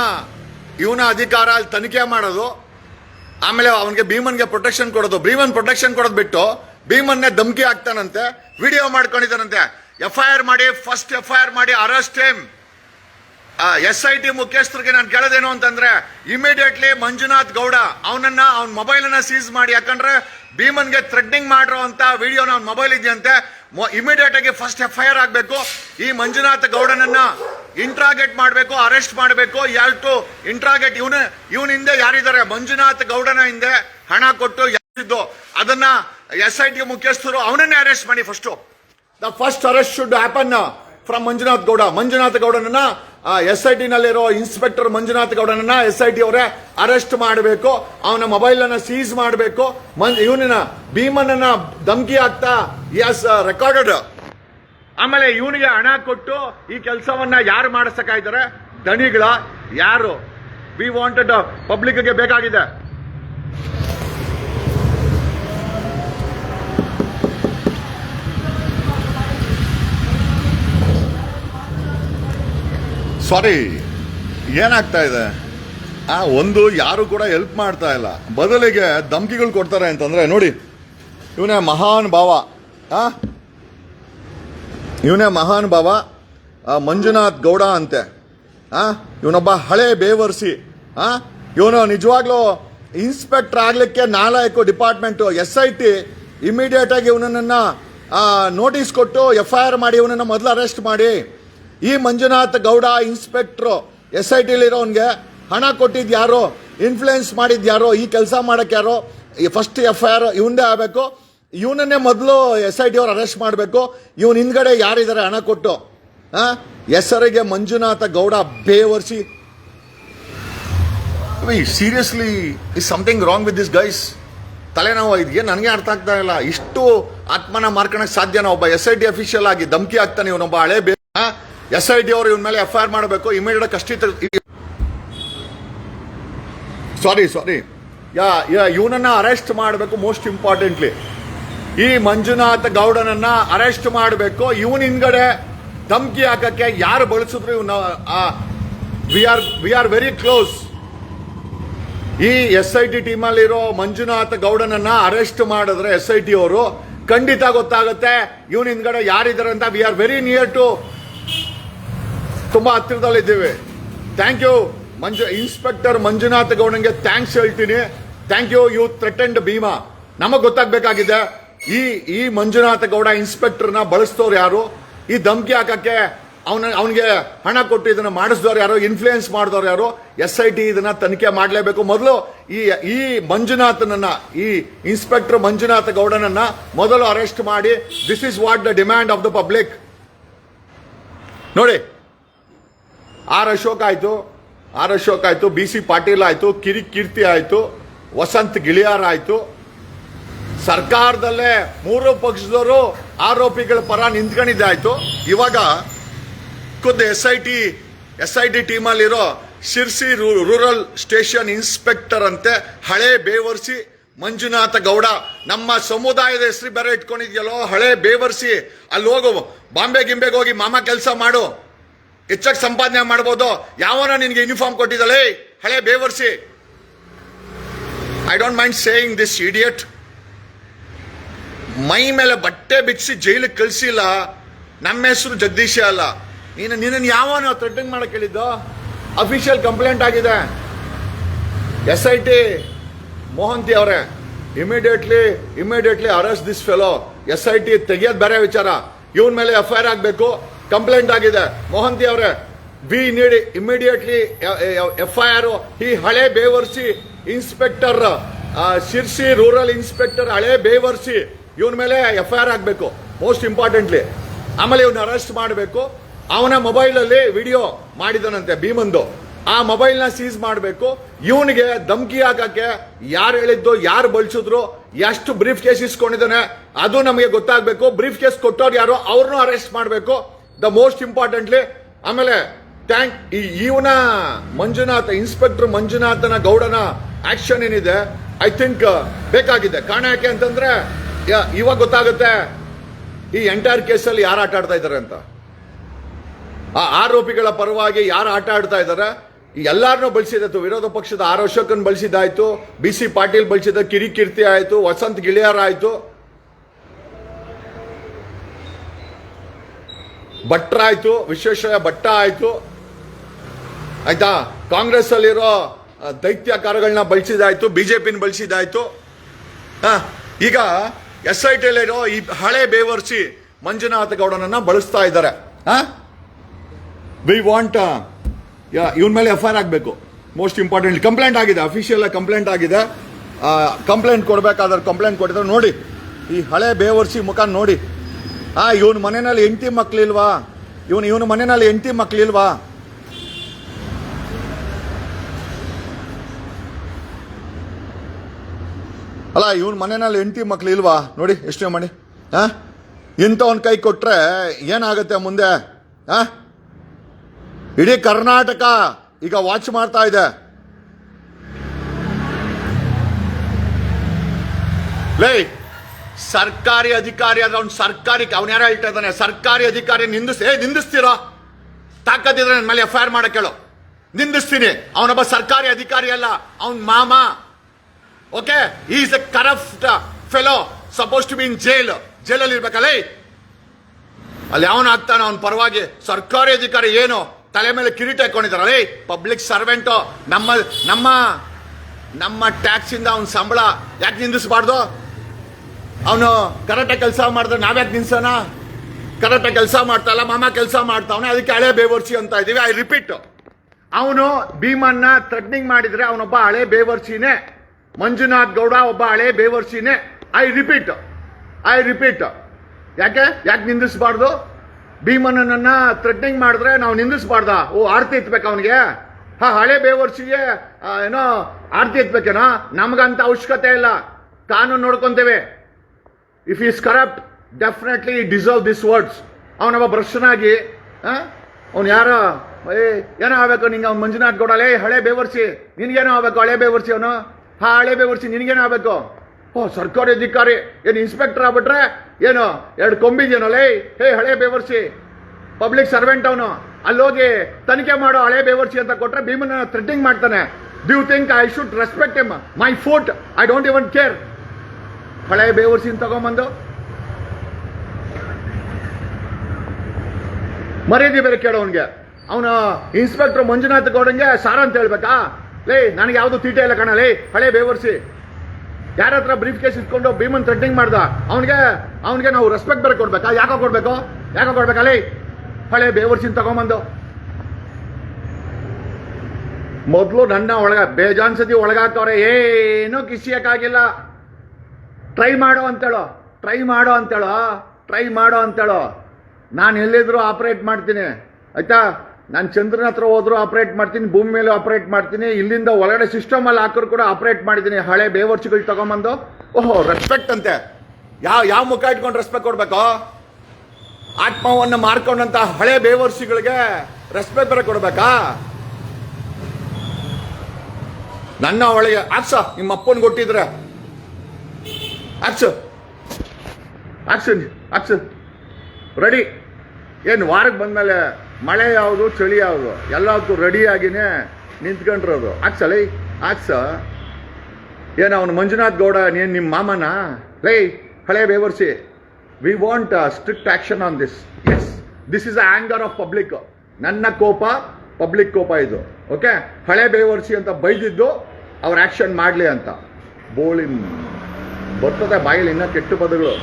ಇವನ ಅಧಿಕಾರ ಅಲ್ಲಿ ತನಿಖೆ ಮಾಡೋದು, ಆಮೇಲೆ ಅವನಿಗೆ ಭೀಮನ್ಗೆ ಪ್ರೊಟೆಕ್ಷನ್ ಕೊಡೋದು. ಭೀಮನ್ ಪ್ರೊಟೆಕ್ಷನ್ ಕೊಡೋದು ಬಿಟ್ಟು ಭೀಮನ್ನೇ ಧಮಕಿ ಹಾಕ್ತಾನಂತೆ ವಿಡಿಯೋ ಮಾಡ್ಕೊಂಡಿದ್ದಾನಂತೆ. ಎಫ್ ಐ ಆರ್ ಮಾಡಿ ಫಸ್ಟ್ ಎಫ್ ಐ ಆರ್ ಮಾಡಿ arrest time S I T ಮುಖ್ಯಸ್ಥರಿಗೆ ನಾನು ಕೇಳೋದೇನು ಅಂತಂದ್ರೆ ಇಮಿಡಿಯೇಟ್ಲಿ ಮಂಜುನಾಥ್ ಗೌಡ ಅವನನ್ನ, ಅವನ ಮೊಬೈಲ್ ಅನ್ನ ಸೀಸ್ ಮಾಡಿ. ಯಾಕಂದ್ರೆ ಭೀಮನ್ಗೆ ಥ್ರೆಡ್ನಿಂಗ್ ಮಾಡಿರೋ ಅಂತ ವಿಡಿಯೋನ ಅವ್ನ ಮೊಬೈಲ್ ಇದೆಯಂತೆ. ಇಮಿಡಿಯೇಟ್ ಆಗಿ ಫಸ್ಟ್ ಎಫ್ ಐ ಆರ್ ಆಗಬೇಕು. ಈ ಮಂಜುನಾಥ್ ಗೌಡನನ್ನ ಇಂಟ್ರಾಗೇಟ್ ಮಾಡಬೇಕು, ಅರೆಸ್ಟ್ ಮಾಡಬೇಕು ಯಾರು ಇಂಟ್ರಾಗೇಟ್, ಇವನ ಇವನ ಹಿಂದೆ ಯಾರಿದ್ದಾರೆ? ಮಂಜುನಾಥ್ ಗೌಡನ ಹಿಂದೆ ಹಣ ಕೊಟ್ಟು ಯಾರಿದ್ದು? ಅದನ್ನ ಎಸ್ ಐ ಟಿ ಮುಖ್ಯಸ್ಥರು ಅವನನ್ನೇ ಅರೆಸ್ಟ್ ಮಾಡಿ first the first arrest should happen from Manjunath Gowda. Manjunath ಗೌಡನನ್ನ S I T ನಲ್ಲಿರೋ ಇನ್ಸ್ಪೆಕ್ಟರ್ ಮಂಜುನಾಥ್ ಗೌಡನನ್ನ ಎಸ್ ಐ ಟಿ ಅವರೇ ಅರೆಸ್ಟ್ ಮಾಡಬೇಕು. ಅವನ ಮೊಬೈಲ್ ಅನ್ನ ಸೀಸ್ ಮಾಡಬೇಕು. ಇವನನ್ನ ಭೀಮನನ್ನ ಧಮಕಿ ಆಗ್ತಾ ಎಸ್ ರೆಕಾರ್ಡೆಡ್ ಆಮೇಲೆ ಇವನಿಗೆ ಹಣ ಕೊಟ್ಟು ಈ ಕೆಲಸವನ್ನ ಯಾರು ಮಾಡಿಸಕ ಇದ್ದಾರೆ ದಣಿಗಳ ಯಾರು? ವಿ ವಾಂಟೆಡ್ ಪಬ್ಲಿಕ್ಗೆ ಬೇಕಾಗಿದೆ. ಸಾರಿ ಏನಾಗ್ತಾ ಇದೆ? ಆ ಒಂದು ಯಾರು ಕೂಡ ಹೆಲ್ಪ್ ಮಾಡ್ತಾ ಇಲ್ಲ. ಬದಲಿಗೆ ಧಮಕಿಗಳು ಕೊಡ್ತಾರೆ ಅಂತಂದ್ರೆ ನೋಡಿ, ಇವನೇ ಮಹಾನ್ ಭಾವ, ಆ? ಇವನೇ ಮಹಾನ್ ಭಾವ ಮಂಜುನಾಥ್ ಗೌಡ ಅಂತೆ. ಹಾಂ ಇವನೊಬ್ಬ ಹಳೆ ಬೇವರ್ಸಿ. ಹಾಂ ಇವನು ನಿಜವಾಗ್ಲೂ ಇನ್ಸ್ಪೆಕ್ಟರ್ ಆಗಲಿಕ್ಕೆ ನಾಲ್ಕು department, S I T, immediate ಆಗಿ ಇವನನ್ನ ನೋಟಿಸ್ ಕೊಟ್ಟು ಎಫ್ ಐ ಆರ್ ಮಾಡಿ ಇವನನ್ನ ಮೊದಲು ಅರೆಸ್ಟ್ ಮಾಡಿ. ಈ Manjunath Gowda inspector, S I ಟಿಲಿರೋನ್ಗೆ ಹಣ ಕೊಟ್ಟಿದ್ದು ಯಾರೋ, ಇನ್ಫ್ಲೂಯೆನ್ಸ್ ಮಾಡಿದ್ದು ಯಾರೋ, ಈ ಕೆಲಸ ಮಾಡೋಕ್ಕೆ ಯಾರೋ ಫಸ್ಟ್ ಎಫ್ ಐ ಆರ್ ಇವಂದೇ ಆಗಬೇಕು. ಇವನನ್ನೇ ಮೊದಲು ಎಸ್ ಐ ಡಿ ಅವ್ರು ಅರೆಸ್ಟ್ ಮಾಡಬೇಕು. ಇವನ ಹಿಂದ್ಗಡೆ ಯಾರಿದ್ದಾರೆ ಹಣ ಕೊಟ್ಟು ಹೆಸರಿಗೆ Manjunatha Gowda ಬೇವರ್ಸಿ. Seriously is something wrong with this guys ತಲೆನೋವು ಇದೆ ನನಗೆ ಅರ್ಥ ಆಗ್ತಾ ಇಲ್ಲ. ಇಷ್ಟು ಆತ್ಮನ ಮಾರ್ಕಣಕ್ಕೆ ಸಾಧ್ಯನ ಒಬ್ಬ ಎಸ್ ಐ ಡಿ ಅಫಿಷಿಯಲ್ ಆಗಿ ಧಮಕಿ ಆಗ್ತಾನೆ ಇವನೊಬ್ಬ ಹಳೆ ಬೇ ಎಸ್ ಐ ಡಿ ಅವರು ಇವನ ಮೇಲೆ ಎಫ್ ಐ ಆರ್ ಮಾಡಬೇಕು. ಇಮಿಡಿಯೇಟ್ ಕಷ್ಟಿತ ಸಾರಿ ಸಾರಿ ಯಾ ಇವನನ್ನ ಅರೆಸ್ಟ್ ಮಾಡಬೇಕು ಮೋಸ್ಟ್ ಇಂಪಾರ್ಟೆಂಟ್ಲಿ ಈ ಮಂಜುನಾಥ್ ಗೌಡನನ್ನ ಅರೆಸ್ಟ್ ಮಾಡಬೇಕು. ಇವನ್ ಹಿಂದ್ಗಡೆ ಧಮಕಿ ಹಾಕಕ್ಕೆ ಯಾರು ಬಳಸಿದ್ರು ಇವನ್ನ we are we are very close ಈ ಎಸ್ ಐ ಟಿ ಟೀಮಲ್ಲಿರೋ ಮಂಜುನಾಥ್ ಗೌಡನನ್ನ ಅರೆಸ್ಟ್ ಮಾಡಿದ್ರೆ ಎಸ್ ಐ ಟಿ ಅವರು, ಖಂಡಿತ ಗೊತ್ತಾಗುತ್ತೆ ಇವನ್ ಹಿಂದ್ಗಡೆ ಯಾರಿದ್ದಾರೆ ಅಂತ. We are very near to ತುಂಬಾ ಹತ್ತಿರದಲ್ಲಿದ್ದೀವಿ. Thank you Manju, inspector Manjunath ಗೌಡನ್ಗೆ thanks ಹೇಳ್ತೀನಿ. Thank you you threatened Bhima. ನಮಗ್ ಗೊತ್ತಾಗ್ಬೇಕಾಗಿದೆ. ಈ ಈ ಮಂಜುನಾಥ ಗೌಡ ಇನ್ಸ್ಪೆಕ್ಟರ್ನ ಬಳಸ್ತವ್ರು ಯಾರು? ಈ ಧಮಕಿ ಹಾಕಕ್ಕೆ ಅವನ, ಅವನಿಗೆ ಹಣ ಕೊಟ್ಟು ಇದನ್ನ ಮಾಡಿಸಿದವ್ರು ಯಾರು? ಇನ್ಫ್ಲೂಯೆನ್ಸ್ ಮಾಡಿದವ್ರು ಯಾರು? ಎಸ್ ಐ ಟಿ ಇದನ್ನ ತನಿಖೆ ಮಾಡಲೇಬೇಕು. ಮೊದಲು ಈ ಈ ಮಂಜುನಾಥನನ್ನ, ಈ ಇನ್ಸ್ಪೆಕ್ಟರ್ ಮಂಜುನಾಥ ಗೌಡನನ್ನ ಮೊದಲು ಅರೆಸ್ಟ್ ಮಾಡಿ. This is what the demand of the public ನೋಡಿ, ಆರ್ ಅಶೋಕ್ ಆಯ್ತು, ಆರ್ ಅಶೋಕ್ ಆಯ್ತು, ಬಿ ಸಿ ಪಾಟೀಲ್ ಆಯ್ತು, ಕಿರಿ ಕೀರ್ತಿ ಆಯ್ತು, ವಸಂತ್ ಗಿಳಿಯಾರ್ ಆಯ್ತು ಸರ್ಕಾರದಲ್ಲೇ ಮೂರು ಪಕ್ಷದವರು ಆರೋಪಿಗಳ ಪರ ನಿಂತ್ಕೊಂಡಿದ್ದಾಯ್ತು. ಇವಾಗ ಖುದ್ದು S I T S I T ಟೀಮಲ್ಲಿರೋ Sirsi ರೂ- ರೂರಲ್ ಸ್ಟೇಷನ್ ಇನ್ಸ್ಪೆಕ್ಟರ್ ಅಂತೆ ಹಳೆ ಬೇವರ್ಸಿ ಮಂಜುನಾಥ ಗೌಡ. ನಮ್ಮ ಸಮುದಾಯದ ಹೆಸರು ಬೇರೆ ಇಟ್ಕೊಂಡಿದ್ಯಲ್ಲೋ, ಹಳೆ ಬೇವರ್ಸಿ. ಅಲ್ಲಿ ಹೋಗು, ಬಾಂಬೆ ಗಿಂಬೆಗೆ ಹೋಗಿ ಮಾಮ ಕೆಲಸ ಮಾಡು. ಹೆಚ್ಚಾಗಿ ಸಂಪಾದನೆ ಮಾಡ್ಬೋದು. ಯಾವನ ನಿನಗೆ ಯೂನಿಫಾರ್ಮ್ ಕೊಟ್ಟಿದ್ದಾಳೆ. ಹಳೆ ಬೇವರ್ಸಿ. I don't mind saying this idiot ಮೈ ಮೇಲೆ ಬಟ್ಟೆ ಬಿಚ್ಚಿ ಜೈಲಿಗೆ ಕಳಿಸಿಲ್ಲ. ನಮ್ಮ ಹೆಸರು ಜಗದೀಶ ಅಲ್ಲ. ನೀನು ನಿನ್ನನ್ನು ಯಾವನು ಥ್ರೆಟನ್ ಮಾಡಕ್ಕೆ ಹೇಳಿದ್ದು? ಅಫಿಷಿಯಲ್ ಕಂಪ್ಲೇಂಟ್ ಆಗಿದೆ. ಎಸ್ ಐ ಟಿ ಮೋಹಂತಿ ಅವರೇ immediately immediately arrest this fellow S I T ತೆಗಿಯೋದು ಬೇರೆ ವಿಚಾರ. ಇವನ್ ಮೇಲೆ ಎಫ್ ಐ ಆರ್ ಆಗಬೇಕು. ಕಂಪ್ಲೇಂಟ್ ಆಗಿದೆ. ಮೋಹಂತಿ ಅವರೇ ಬಿ ನೀಡಿ ಇಮಿಡಿಯೇಟ್ಲಿ ಎಫ್ ಐ ಆರ್ ಈ ಹಳೆ ಬೇವರ್ಸಿ ಇನ್ಸ್ಪೆಕ್ಟರ್ ಶಿರ್ಸಿ ರೂರಲ್ ಇನ್ಸ್ಪೆಕ್ಟರ್ ಹಳೆ ಬೇವರ್ಸಿ ಇವನ್ ಮೇಲೆ ಎಫ್ ಐ ಆರ್ ಆಗಬೇಕು ಮೋಸ್ಟ್ ಇಂಪಾರ್ಟೆಂಟ್ಲಿ ಆಮೇಲೆ ಇವನ್ನ ಅರೆಸ್ಟ್ ಮಾಡಬೇಕು. ಅವನ ಮೊಬೈಲಲ್ಲಿ ವಿಡಿಯೋ ಮಾಡಿದನಂತೆ ಭೀಮಂದು. ಆ ಮೊಬೈಲ್ನ ಸೀಸ್ ಮಾಡಬೇಕು. ಇವನಿಗೆ ಧಮಕಿ ಹಾಕಕ್ಕೆ ಯಾರು ಹೇಳಿದ್ದು, ಯಾರು ಬಳಸಿದ್ರು, ಎಷ್ಟು ಬ್ರೀಫ್ ಕೇಸ್ ಇಸ್ಕೊಂಡಿದ್ದಾನೆ, ಅದು ನಮಗೆ ಗೊತ್ತಾಗಬೇಕು. ಬ್ರೀಫ್ ಕೇಸ್ ಕೊಟ್ಟವ್ರು ಯಾರು ಅವ್ರನ್ನೂ ಅರೆಸ್ಟ್ ಮಾಡಬೇಕು. ದ ಮೋಸ್ಟ್ ಇಂಪಾರ್ಟೆಂಟ್ಲಿ ಆಮೇಲೆ ಥ್ಯಾಂಕ್ ಈ ಇವನ ಮಂಜುನಾಥ ಇನ್ಸ್ಪೆಕ್ಟರ್ ಮಂಜುನಾಥನ ಗೌಡನ ಆಕ್ಷನ್ ಏನಿದೆ? ಐ ಥಿಂಕ್ ಬೇಕಾಗಿದೆ. ಕಾರಣ ಯಾಕೆ ಅಂತಂದ್ರೆ ಇವಾಗ ಗೊತ್ತಾಗುತ್ತೆ ಈ ಎಂಟೈರ್ ಕೇಸಲ್ಲಿ ಯಾರು ಆಟ ಆಡ್ತಾ ಇದ್ದಾರೆ ಅಂತ. ಆ ಆರೋಪಿಗಳ ಪರವಾಗಿ ಯಾರು ಆಟ ಆಡ್ತಾ ಇದ್ದಾರೆ ಎಲ್ಲಾರನ್ನೂ ಬಳಸಿದಾಯ್ತು. ವಿರೋಧ ಪಕ್ಷದ ಆರ್ ಅಶೋಕನ್ ಬಳಸಿದಾಯ್ತು ಬಿ ಸಿ ಪಾಟೀಲ್ ಬಳಸಿದ ಕಿರಿಕೀರ್ತಿ ಆಯ್ತು, ವಸಂತ್ ಗಿಳಿಯಾರ್ ಆಯ್ತು. ಭಟ್ರ ಆಯ್ತು ವಿಶ್ವೇಶ್ವರ ಭಟ್ಟ ಆಯ್ತು. ಆಯ್ತಾ? ಕಾಂಗ್ರೆಸ್ ಅಲ್ಲಿರೋ ದೈತ್ಯಕಾರಗಳನ್ನ ಬಳಸಿದಾಯ್ತು ಬಿಜೆಪಿನ ಬಳಸಿದಾಯ್ತು. ಈಗ ಎಸ್ ಐ ಟಿಲಿರೋ ಈ ಹಳೆ ಬೇವರ್ಸಿ ಮಂಜುನಾಥ ಗೌಡನನ್ನ ಬಳಸ್ತಾ ಇದ್ದಾರೆ. ವಿ ವಾಂಟ್ ಇವನ್ ಮೇಲೆ ಎಫ್ ಐ ಆರ್ ಆಗಬೇಕು. ಮೋಸ್ಟ್ ಇಂಪಾರ್ಟೆಂಟ್ ಕಂಪ್ಲೇಂಟ್ ಆಗಿದೆ ಅಫಿಷಿಯಲ್ ಕಂಪ್ಲೇಂಟ್ ಆಗಿದೆ. ಕಂಪ್ಲೇಂಟ್ ಕೊಡಬೇಕಾದ್ರೆ ಕಂಪ್ಲೇಂಟ್ ಕೊಟ್ಟಿದ್ರೆ ನೋಡಿ, ಈ ಹಳೆ ಬೇವರ್ಸಿ ಮುಖ ನೋಡಿ. ಆ, ಇವನ್ ಮನೆಯಲ್ಲಿ ಹೆಂಡತಿ ಮಕ್ಕಳಿಲ್ವಾ ಇವನು, ಇವನ ಮನೆಯಲ್ಲಿ ಹೆಂಡತಿ ಮಕ್ಳಿಲ್ವಾ? ಅಲ್ಲ, ಇವನ್ ಮನೆಯಲ್ಲಿ ಹೆಂಡತಿ ಮಕ್ಳು ಇಲ್ವಾ? ನೋಡಿ, ಎಷ್ಟೇ ಮಾಡಿ ಹಾ ಇಂಥವನ್ ಕೈ ಕೊಟ್ರೆ ಏನಾಗುತ್ತೆ ಮುಂದೆ? ಹಾ ಇಡೀ ಕರ್ನಾಟಕ ಈಗ ವಾಚ್ ಮಾಡ್ತಾ ಇದೆ. ಲೇ, ಸರ್ಕಾರಿ ಅಧಿಕಾರಿ ಆದ್ರೆ ಅವ್ನು ಸರ್ಕಾರಿ ಅವ್ನು ಹೇಳ್ತಾ ಸರ್ಕಾರಿ ಅಧಿಕಾರಿ ನಿಂದಿಸ್ ಏ, ನಿಂದಿಸ್ತೀರಾ? ತಾಕತ್ತಿದ್ರೆ ನನ್ನ ಮೇಲೆ ಎಫ್ ಐ ಆರ್ ಮಾಡಕ್ಕೆ ಹೇಳು. ನಿಂದಿಸ್ತೀನಿ. ಅವನೊಬ್ಬ ಸರ್ಕಾರಿ ಅಧಿಕಾರಿ ಅಲ್ಲ, ಅವನ್ ಮಾಮ. Okay is a corrupt fellow suppose to be in jail ಜೈಲಲ್ಲಿ ಇರ್ಬೇಕಲ್ಲ ಅಲ್ಲಿ ಅವನ ಆಗ್ತಾನೆ ಅವನ ಪರವಾಗಿ ಸರ್ಕಾರಿ ಅಧಿಕಾರಿ ಏನು ತಲೆ ಮೇಲೆ ಕಿರೀಟ ಹಾಕೊಂಡಿದಾರಲ್ಲ ಪಬ್ಲಿಕ್ ಸರ್ವೆಂಟು ನಮ್ಮ ನಮ್ಮ ನಮ್ಮ ಟ್ಯಾಕ್ಸಿಂದ ಅವ್ನ ಸಂಬಳ ಯಾಕೆ ನಿಂದಿಸಬಾರ್ದು? ಅವನು ಕರೆಕ್ಟಾಗಿ ಕೆಲಸ ಮಾಡಿದ್ರೆ ನಾವ್ಯಾಕೆ ನಿಲ್ಸೋಣ? ಕರೆಕ್ಟಾಗಿ ಕೆಲಸ ಮಾಡ್ತಾಯಿಲ್ಲ ಮಾಮ ಕೆಲಸ ಮಾಡ್ತಾವನೆ, ಅದಕ್ಕೆ ಹಳೆ ಬೇವರ್ಸಿ ಅಂತ ಇದ್ದೀವಿ, ಐ ರಿಪೀಟ್. ಅವನು ಭೀಮನ್ನ ಥ್ರೆಟ್ನಿಂಗ್ ಮಾಡಿದರೆ ಅವನೊಬ್ಬ ಹಳೆ ಬೇವರ್ಸಿನೇ ಮಂಜುನಾಥ್ ಗೌಡ ಒಬ್ಬ ಹಳೆ ಬೇವರ್ಸಿನೇ. ಐ ರಿಪೀಟ್ ಐ ರಿಪೀಟ್ ಯಾಕೆ? ಯಾಕೆ ನಿಂದಿಸಬಾರ್ದು? ಭೀಮನನ್ನ ಥ್ರೆಟ್ನಿಂಗ್ ಮಾಡಿದ್ರೆ ನಾವು ನಿಂದಿಸಬಾರ್ದ? ಓ, ಆರ್ತಿ ಎತ್ಬೇಕು ಅವನಿಗೆ? ಹಾ, ಹಳೆ ಬೇವರ್ಸಿಗೆ ಏನೋ ಆರ್ತಿ ಎತ್ಬೇಕೇನೋ? ನಮಗಂತ ಅವಶ್ಯಕತೆ ಇಲ್ಲ. ಕಾನೂನು ನೋಡ್ಕೊಂತೇವೆ. If is corrupt definitely deserve this words ಅವನೊಬ್ಬ ಭ್ರಷ್ಟನಾಗಿ ಅವ್ನು ಯಾರೋ? ಏ, ಏನೋ ಆಗ್ಬೇಕು ನಿಂಗೆ? ಅವ್ನು ಮಂಜುನಾಥ್ ಗೌಡ, ಲೇ, ಹಳೆ ಬೇವರ್ಸಿ. ನಿನ್ಗೇನೋ ಆಗ್ಬೇಕು? ಹಳೆ ಬೇವರ್ಸಿ ಅವನು? ಹಾ, ಹಳೆ ಬೇವರ್ಸಿ ನಿನಗೇನು ಆಗ್ಬೇಕು? ಓ, ಸರ್ಕಾರಿ ಅಧಿಕಾರಿ, ಏನು ಇನ್ಸ್ಪೆಕ್ಟರ್ ಆಗ್ಬಿಟ್ರೆ, ಏನು, ಎರಡು ಕೊಂಬಿದ್ಯೇನಲ್ಲ ಲೇ, ಹೇ, ಹಳೆ ಬೇವರ್ಸಿ ಪಬ್ಲಿಕ್ ಸರ್ವೆಂಟ್ ಅವನು. ಅಲ್ಲೋಗಿ ತನಿಖೆ ಮಾಡೋ ಹಳೆ ಬೇವರ್ಸಿ ಅಂತ ಕೊಟ್ರೆ ಭೀಮನ ಥ್ರೆಟಿಂಗ್ ಮಾಡ್ತಾನೆ. Do think I should respect them my foot I don't even care ಹಳೆ ಬೇವರ್ಸಿನ ತಗೊಂಬಂದು. ಮರ್ಯಾದೆ ಬೇರೆ ಕೇಳೋ ಅವನಿಗೆ. ಅವನು ಇನ್ಸ್ಪೆಕ್ಟರ್ ಮಂಜುನಾಥ್ ಗೌಡಂಗೆ ಸಾರ ಅಂತ ಹೇಳ್ಬೇಕಾ? ಲೇ, ನನಗೆ ಯಾವುದು ತೀಟೆ ಇಲ್ಲ ಕಣ, ಲೇ, ಹಳೆ ಬೇವರ್ಸಿ. ಯಾರ ಹತ್ರ ಬ್ರೀಫ್ ಕೇಸ್ ಇಟ್ಕೊಂಡು ಭೀಮನ್ ಥ್ರೆಟ್ನಿಂಗ್ ಮಾಡ್ದ, ಅವನಿಗೆ ಅವನಿಗೆ ನಾವು ರೆಸ್ಪೆಕ್ಟ್ ಬೇರೆ ಕೊಡ್ಬೇಕಾ? ಯಾಕೋ ಕೊಡ್ಬೇಕು? ಯಾಕೋ ಕೊಡ್ಬೇಕಾ, ಲೇ? ಹಳೆ ಬೇವರ್ಸಿನ ತಗೊಂಬಂದು. ಮೊದಲು ನನ್ನ ಒಳಗ, ಬೇಜಾನ್ ಸತಿ ಒಳಗಾಕವ್ರೆ ಏನೂ ಕಿಸಿಯಕ್ಕಾಗಿಲ್ಲ. ಟ್ರೈ ಮಾಡೋ ಅಂತೇಳೋ ಟ್ರೈ ಮಾಡೋ ಅಂತೇಳೋ ಟ್ರೈ ಮಾಡೋ ಅಂತೇಳೋ. ನಾನು ಎಲ್ಲಿದ್ರು ಆಪರೇಟ್ ಮಾಡ್ತೀನಿ, ಆಯ್ತಾ? ನಾನು ಚಂದ್ರನ ಹತ್ರ ಹೋದ್ರು ಆಪರೇಟ್ ಮಾಡ್ತೀನಿ, ಭೂಮಿ ಮೇಲೆ ಆಪರೇಟ್ ಮಾಡ್ತೀನಿ, ಇಲ್ಲಿಂದ ಒಳಗಡೆ ಸಿಸ್ಟಮ್ ಅಲ್ಲಿ ಹಾಕಿದ್ರು ಕೂಡ ಆಪರೇಟ್ ಮಾಡಿದ್ದೀನಿ ಹಳೆ ಬೇವರ್ಚಿಗಳು ತಗೊಂಬಂದು. ಓಹೋ ರೆಸ್ಪೆಕ್ಟ್ ಅಂತೆ. ಯಾವ ಯಾವ ಮುಖ ಇಟ್ಕೊಂಡು ರೆಸ್ಪೆಕ್ಟ್ ಕೊಡ್ಬೇಕು? ಆತ್ಮವನ್ನು ಮಾರ್ಕೊಂಡಂತ ಹಳೆ ಬೇವರ್ಸಿಗಳಿಗೆ ರೆಸ್ಪೆಕ್ಟ್ ಬರ ಕೊಡ್ಬೇಕಾ? ನನ್ನ ಒಳಗೆ ಆಕ್ಸ ನಿಮ್ಮ ಅಪ್ಪನ್ ಕೊಟ್ಟಿದ್ರೆ. ಆಕ್ಸು ಆಕ್ಷನ್ ಆಕ್ಷನ್ ರೆಡಿ ಏನು ವಾರಕ್ಕೆ ಬಂದಮೇಲೆ ಮಳೆ ಯಾವುದು, ಚಳಿ ಯಾವುದು ಎಲ್ಲದಕ್ಕೂ ರೆಡಿಯಾಗಿನೇ ನಿಂತ್ಕೊಂಡಿರೋದು. ಆಕ್ಸಲೈ ಆಕ್ಸ ಏನು ಅವನು ಮಂಜುನಾಥ್ ಗೌಡ, ನೀನು ನಿಮ್ಮ ಮಾಮನ? ಲೈ, ಹಳೆ ಬೇವರ್ಸಿ we want strict action on this yes this is anger of public ನನ್ನ ಕೋಪ ಪಬ್ಲಿಕ್ ಕೋಪ ಇದು. ಓಕೆ ಹಳೆ ಬೇವರ್ಸಿ ಅಂತ ಬೈದಿದ್ದು ಅವ್ರು ಆ್ಯಕ್ಷನ್ ಮಾಡಲಿ ಅಂತ. ಬೋಳಿ ಬರ್ತದೆ ಬಾಯಲ್ಲಿ ಇನ್ನೂ ಕೆಟ್ಟ ಪದಗಳು.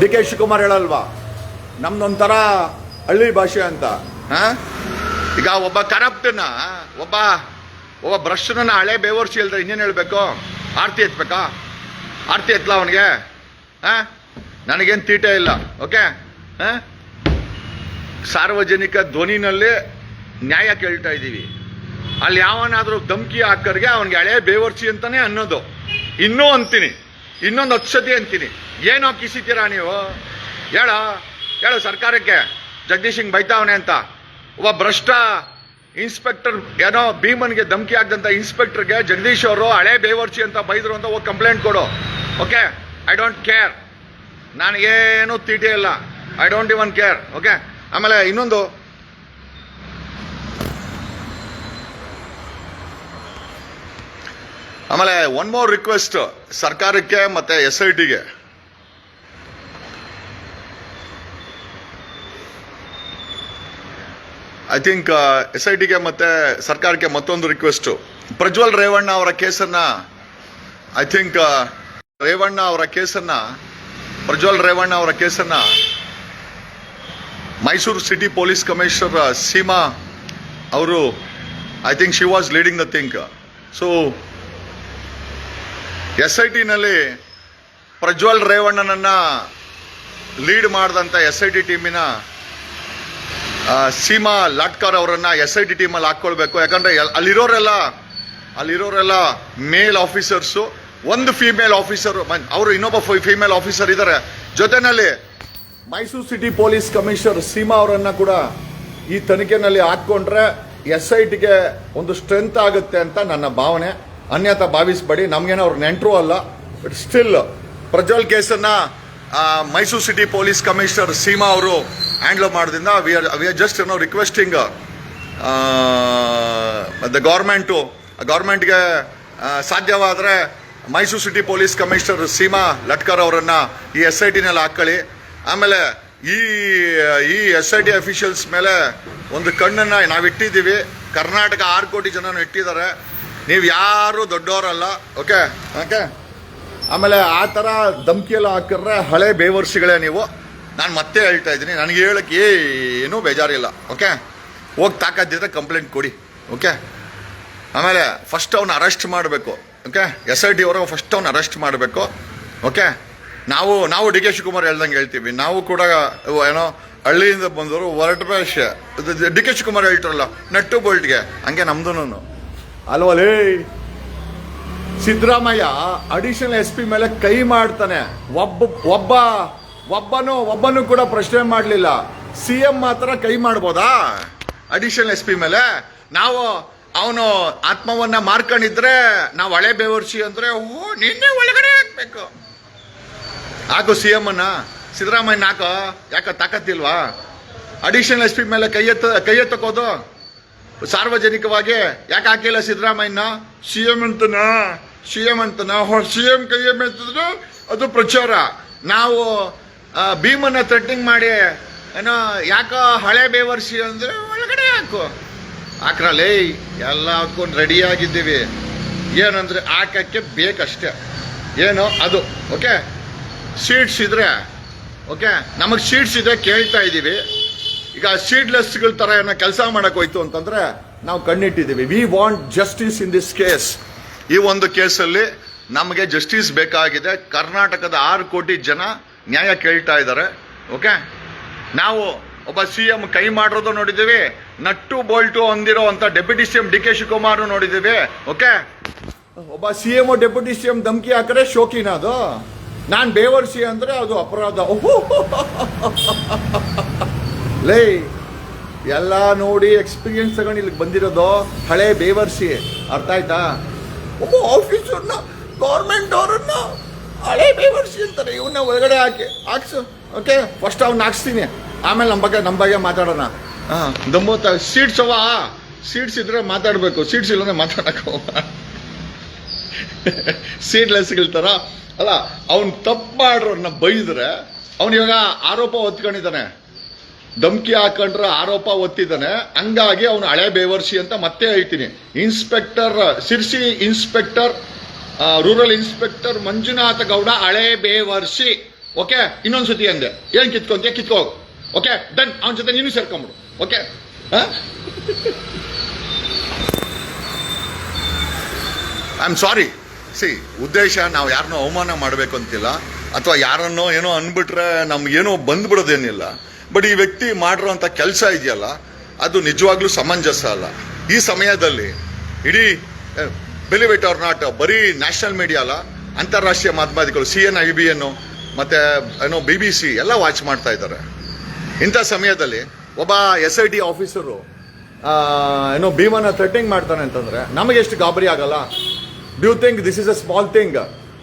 ಡಿ ಕೆ ಶಿವಕುಮಾರ್ ಹೇಳಲ್ವಾ? ನಮ್ದೊಂಥರ ಹಳ್ಳಿ ಭಾಷೆ ಅಂತ. ಹಾಂ? ಈಗ ಒಬ್ಬ ಕರಪ್ಟನ್ನ ಒಬ್ಬ ಒಬ್ಬ ಭ್ರಷ್ಟನನ್ನ ಹಳೆ ಬೇವರ್ಸಿ ಹೇಳಿದ್ರೆ ಇನ್ನೇನು ಹೇಳಬೇಕು? ಆರ್ತಿ ಎತ್ಬೇಕಾ? ಆರ್ತಿ ಎತ್ತಲ ಅವನಿಗೆ? ಹಾಂ? ನನಗೇನು ತೀಟೆ ಇಲ್ಲ, ಓಕೆ? ಹಾಂ? ಸಾರ್ವಜನಿಕ ಧ್ವನಿನಲ್ಲಿ ನ್ಯಾಯ ಕೇಳ್ತಾ ಇದ್ದೀವಿ. ಅಲ್ಲಿ ಯಾವನಾದರೂ ಧಮ್ಕಿ ಹಾಕರ್ಗೆ ಅವನಿಗೆ ಹಳೆ ಬೇವರ್ಸಿ ಅಂತಾನೆ ಅನ್ನೋದು. ಇನ್ನೂ ಅಂತೀನಿ. ಇನ್ನೊಂದು ಹತ್ತು ಅಂತೀನಿ. ಏನೋ ಕಿಸಿತೀರಾ ನೀವು? ಹೇಳ, ಹೇಳು ಸರ್ಕಾರಕ್ಕೆ. ಜಗದೀಶ್ ಸಿಂಗ್ ಬೈತಾವನೆ ಅಂತ. ಒಬ್ಬ ಭ್ರಷ್ಟ ಇನ್ಸ್ಪೆಕ್ಟರ್, ಏನೋ ಭೀಮನ್ಗೆ ಧಮಕಿ ಆಗದಂತ ಇನ್ಸ್ಪೆಕ್ಟರ್ಗೆ ಜಗದೀಶ್ ಅವರು ಹಳೆ ಬೇವರ್ಸಿ ಅಂತ ಬೈದ್ರು ಅಂತ ಹೋಗಿ ಕಂಪ್ಲೇಂಟ್ ಕೊಡು. ಓಕೆ? ಐ ಡೋಂಟ್ ಕೇರ್ ನನಗೇನು ತೀಟೆ ಇಲ್ಲ. I don't even care okay? ಆಮೇಲೆ ಇನ್ನೊಂದು. ಆಮೇಲೆ ಒನ್ ಮೋರ್ ರಿಕ್ವೆಸ್ಟ್ ಸರ್ಕಾರಕ್ಕೆ ಮತ್ತೆ ಎಸ್ ಐ ಟಿಗೆ ಐ ಥಿಂಕ್ ಎಸ್ ಐ ಟಿಗೆ ಮತ್ತೆ ಸರ್ಕಾರಕ್ಕೆ ಮತ್ತೊಂದು ರಿಕ್ವೆಸ್ಟ್ ಪ್ರಜ್ವಲ್ ರೇವಣ್ಣ ಅವರ ಕೇಸನ್ನ ಐ ಥಿಂಕ್ ರೇವಣ್ಣ ಅವರ ಕೇಸನ್ನ, ಪ್ರಜ್ವಲ್ ರೇವಣ್ಣ ಅವರ ಕೇಸನ್ನ Mysuru city police commissioner Seema ಅವರು I think she was leading the think so S I ಟಿನಲ್ಲಿ Prajwal ರೇವಣ್ಣನನ್ನ ಲೀಡ್ ಮಾಡಿದಂಥ ಎಸ್ ಐ ಟಿ ಟೀಮಿನ ಸೀಮಾ ಲಾಟ್ಕರ್ ಅವರನ್ನ ಎಸ್ ಐ ಟಿ ಟೀಮಲ್ಲಿ ಹಾಕ್ಕೊಳ್ಬೇಕು ಯಾಕಂದ್ರೆ ಅಲ್ಲಿರೋರೆಲ್ಲ ಅಲ್ಲಿರೋರೆಲ್ಲ ಮೇಲ್ ಆಫೀಸರ್ಸು ಒಂದು ಫಿಮೇಲ್ ಆಫೀಸರ್ ಅವರು ಇನ್ನೊಬ್ಬ ಫಿಮೇಲ್ ಆಫೀಸರ್ ಇದ್ದಾರೆ ಜೊತೆನಲ್ಲಿ Mysuru city police commissioner Seema ಅವರನ್ನ ಕೂಡ ಈ ತನಿಖೆನಲ್ಲಿ ಹಾಕ್ಕೊಂಡ್ರೆ ಎಸ್ ಐ ಟಿಗೆ ಒಂದು ಸ್ಟ್ರೆಂತ್ ಆಗುತ್ತೆ ಅಂತ ನನ್ನ ಭಾವನೆ. ಅನ್ಯತಾ ಭಾವಿಸಬೇಡಿ. ನಮ್ಗೇನೋ ಅವ್ರ ನೆಂಟರು ಅಲ್ಲ but still Prajwal ಕೇಸನ್ನ Mysuru city police commissioner Seema ಅವರು ಹ್ಯಾಂಡ್ಲ್ ಮಾಡೋದ್ರಿಂದ we are we are just ಏನೋ ರಿಕ್ವೆಸ್ಟಿಂಗ್ ದ ಗೌರ್ಮೆಂಟು ಗೌರ್ಮೆಂಟ್ಗೆ ಸಾಧ್ಯವಾದರೆ Mysuru city police commissioner Seema Latkar ಅವರನ್ನು ಈ ಎಸ್ ಐ ಟಿನಲ್ಲಿ ಹಾಕ್ಕೊಳ್ಳಿ ಆಮೇಲೆ ಈ ಈ ಎಸ್ ಐ ಟಿ ಅಫಿಷಿಯಲ್ಸ್ ಮೇಲೆ ಒಂದು ಕಣ್ಣನ್ನು ನಾವು ಇಟ್ಟಿದ್ದೀವಿ. ಕರ್ನಾಟಕ ಆರು ಕೋಟಿ ಜನನು ಇಟ್ಟಿದ್ದಾರೆ. ನೀವು ಯಾರು ದೊಡ್ಡವರಲ್ಲ ಓಕೆ ಓಕೆ ಆಮೇಲೆ ಆ ಥರ ಧಮ್ಕಿಯೆಲ್ಲ ಹಾಕಿದ್ರೆ ಹಳೆ ಬೇವರ್ಸಿಗಳೇ ನೀವು. ನಾನು ಮತ್ತೆ ಹೇಳ್ತಾ ಇದ್ದೀನಿ, ನನಗೆ ಹೇಳಕ್ಕೆ ಏನೂ ಬೇಜಾರಿಲ್ಲ, ಓಕೆ? ಹೋಗಿ ತಾಕದ್ದಿದ್ರೆ ಕಂಪ್ಲೇಂಟ್ ಕೊಡಿ, ಓಕೆ? ಆಮೇಲೆ ಫಸ್ಟ್ ಅವ್ನ ಅರೆಸ್ಟ್ ಮಾಡಬೇಕು, ಓಕೆ? ಎಸ್ ಐ ಟಿ ಅವ್ರಿಗೆ ಫಸ್ಟ್ ಅವ್ನ ಅರೆಸ್ಟ್ ಮಾಡಬೇಕು, ಓಕೆ? ನಾವು ನಾವು ಡಿ ಕೆ ಶಿವಕುಮಾರ್ ಹೇಳ್ದಂಗೆ ಹೇಳ್ತೀವಿ, ನಾವು ಕೂಡ ಏನೋ ಹಳ್ಳಿಯಿಂದ ಬಂದವರು ಹೊರಟ ಭಾಷ ಡಿ ಕೆ ಶಿವಕುಮಾರ್ ಹೇಳ್ತಾರಲ್ಲ, ನಟ್ಟು ಬೋಲ್ಟ್ಗೆ, ಹಂಗೆ ನಮ್ದು ಅಲ್ವಲೇ? ಸಿದ್ದರಾಮಯ್ಯ ಅಡಿಷನಲ್ ಎಸ್ ಪಿ ಮೇಲೆ ಕೈ ಮಾಡ್ತಾನೆ. ಒಬ್ಬ ಒಬ್ಬ, ಒಬ್ಬನು ಒಬ್ಬನು ಕೂಡ ಪ್ರಶ್ನೆ ಮಾಡಲಿಲ್ಲ. ಸಿ ಎಂ ಮಾತ್ರ ಕೈ ಮಾಡ್ಬೋದಾ? ಅಡಿಷನಲ್ ಎಸ್ ಪಿ ಮೇಲೆ? ನಾವು ಅವನು ಆತ್ಮವನ್ನ ಮಾರ್ಕೊಂಡಿದ್ರೆ ನಾವು ಹಳೆ ಬೇವರ್ಸಿ ಅಂದ್ರೆ, ಓ, ನಿನ್ನೆ ಒಳಗಡೆ ಹಾಕ್ಬೇಕು. ಹಾಕು ಸಿ ಎಂ ಅನ್ನ. ಸಿದ್ದರಾಮಯ್ಯನ ಹಾಕೋ. ಯಾಕ, ತಾಕತ್ತಿಲ್ವಾ? ಅಡಿಷನಲ್ ಎಸ್ ಪಿ ಮೇಲೆ ಕೈ ಎತ್ತ, ಕೈ ಎತ್ತಕೋದು? ಸಾರ್ವಜನಿಕವಾಗಿ ಯಾಕೆ ಹಾಕಿಲ್ಲ ಸಿದ್ದರಾಮಯ್ಯನ? ಸಿ ಎಂ ಅಂತನ. ಸಿ ಎಂ ಹೊ ಸಿ ಎಂ ಕೈ ಎಂ ಎತ್ತಿದ್ರು, ಅದು ಪ್ರಚಾರ. ನಾವು ಭೀಮನ್ನ ಥ್ರೆಟ್ನಿಂಗ್ ಮಾಡಿ, ಏನೋ, ಯಾಕೋ ಹಳೆ ಬೇವರ್ಸಿ ಅಂದರೆ ಒಳಗಡೆ ಹಾಕು. ಹಾಕ್ರಲ್ಲೇ, ಎಲ್ಲ ಹಾಕೊಂಡು ರೆಡಿ ಆಗಿದ್ದೀವಿ. ಏನಂದ್ರೆ ಹಾಕಕ್ಕೆ ಬೇಕಷ್ಟೇ. ಏನು, ಅದು ಓಕೆ ಸೀಟ್ಸ್ ಇದ್ರೆ ಓಕೆ ನಮಗೆ ಸೀಟ್ಸ್ ಇದೆ ಕೇಳ್ತಾ ಇದ್ದೀವಿ. ಈಗ ಸೀಟ್ಲೆಸ್ಗಳ ಥರ ಏನೋ ಕೆಲಸ ಮಾಡೋಕ್ಕೋಯ್ತು ಅಂತಂದ್ರೆ, ನಾವು ಕಣ್ಣಿಟ್ಟಿದ್ದೀವಿ. We want justice in this case ಈ ಒಂದು ಕೇಸಲ್ಲಿ ನಮಗೆ ಜಸ್ಟಿಸ್ ಬೇಕಾಗಿದೆ. ಕರ್ನಾಟಕದ ಆರು ಕೋಟಿ ಜನ ನ್ಯಾಯ ಕೇಳ್ತಾ ಇದ್ದಾರೆ. ಓಕೆ ನಾವು ಒಬ್ಬ ಸಿ ಎಂ ಕೈ ಮಾಡಿರೋದು ನೋಡಿದ್ದೀವಿ. ನಟ್ಟು ಬೋಲ್ಟು ಹೊಂದಿರೋ ಅಂತ deputy C M D K Shivakumar ನೋಡಿದ್ದೀವಿ. ಓಕೆ ಒಬ್ಬ C M deputy C M ಧಮಕಿ ಹಾಕಿದ್ರೆ ಶೋಕಿನ ಅದು. ನಾನು ಬೇವರ್ಸಿ ಅಂದ್ರೆ ಅದು ಅಪರಾಧ. ಲೈ, ಎಲ್ಲ ನೋಡಿ ಎಕ್ಸ್ಪೀರಿಯನ್ಸ್ ತಗೊಂಡು ಇಲ್ಲಿಗೆ ಬಂದಿರೋದು ಹಳೆ ಬೇವರ್ಸಿ ಅರ್ಥ ಆಯ್ತಾ? ಒಬ್ಬ ಆಫೀಸರ್ನ ಗೌರ್ಮೆಂಟ್ ಅವರನ್ನ ಹಳೆ ಬೇವರ್ಸಿ ಅಂತಾರೆ ಇವನ್ನ ಒಳಗಡೆ ಹಾಕಿ. ಹಾಕ್ಸು. ಓಕೆ ಫಸ್ಟ್ ಅವ್ನ ಹಾಕ್ಸ್ತೀನಿ. ಆಮೇಲೆ ನಮ್ಮ ಬಗ್ಗೆ ನಮ್ಮ ಬಗ್ಗೆ ಮಾತಾಡೋಣ. ಹಾಂ ದಮ್ಮತ್ತ ಸೀಟ್ಸ್ ಅವ. ಸೀಟ್ಸ್ ಇದ್ರೆ ಮಾತಾಡಬೇಕು. ಸೀಟ್ಸ್ ಇಲ್ಲಂದ್ರೆ ಸೀಟ್ ಥರ ಅಲ್ಲ, ಅವ್ನು ತಪ್ಪು ಮಾಡ್ರನ್ನ ಬೈದ್ರೆ, ಅವ್ನು ಇವಾಗ ಆರೋಪ ಹೊತ್ಕೊಂಡಿದ್ದಾನೆ. ಧಮ್ಕಿ ಹಾಕೊಂಡ್ರ ಆರೋಪ ಒತ್ತಿದ್ದಾನೆ. ಹಂಗಾಗಿ ಅವನು ಹಳೆ ಬೇವರ್ಸಿ ಅಂತ ಮತ್ತೆ ಹೇಳ್ತೀನಿ. Inspector Sirsi inspector rural inspector Manjunatha Gowda ಹಳೆ ಬೇವರ್ಸಿ ಓಕೆ? ಇನ್ನೊಂದ್ಸತಿ ಅಂದೆ. ಏನ್ ಕಿತ್ಕೊಂತೀಯ? ಕಿತ್ಕೋ. ಓಕೆ? ಡನ್. ಅವನ ಜೊತೆ ನೀನು ಸೇರ್ಕೊಂಬಿಡು. Okay? I am sorry see ಉದ್ದೇಶ ನಾವು ಯಾರನ್ನೋ ಅವಮಾನ ಮಾಡಬೇಕು ಅಂತಿಲ್ಲ, ಅಥವಾ ಯಾರನ್ನೋ ಏನೋ ಅನ್ಬಿಟ್ರೆ ನಮ್ಗೇನೋ ಬಂದ್ಬಿಡೋದೇನಿಲ್ಲ. ಬಟ್ ಈ ವ್ಯಕ್ತಿ ಮಾಡಿರೋಂಥ ಕೆಲಸ ಇದೆಯಲ್ಲ, ಅದು ನಿಜವಾಗ್ಲೂ ಸಮಂಜಸ ಅಲ್ಲ. ಈ ಸಮಯದಲ್ಲಿ ಇಡೀ ಇಟ್ ಅವ್ರ ನಾಟ್ ಬರೀ ನ್ಯಾಷನಲ್ ಮೀಡಿಯಾ ಅಲ್ಲ, ಅಂತಾರಾಷ್ಟ್ರೀಯ ಮಾಧ್ಯಮಗಳು C N I B N ಮತ್ತೆ, ಏನೋ ಬಿ ಬಿ ಸಿ ಎಲ್ಲ ವಾಚ್ ಮಾಡ್ತಾ ಇದ್ದಾರೆ. ಇಂಥ ಸಮಯದಲ್ಲಿ ಒಬ್ಬ ಎಸ್ ಐ ಟಿ ಆಫೀಸರು ಏನೋ ಭೀಮನ ಥ್ರೆಟಿಂಗ್ ಮಾಡ್ತಾನೆ ಅಂತಂದ್ರೆ, ನಮಗೆ ಎಷ್ಟು ಗಾಬರಿ ಆಗಲ್ಲ. Do think this is a small thing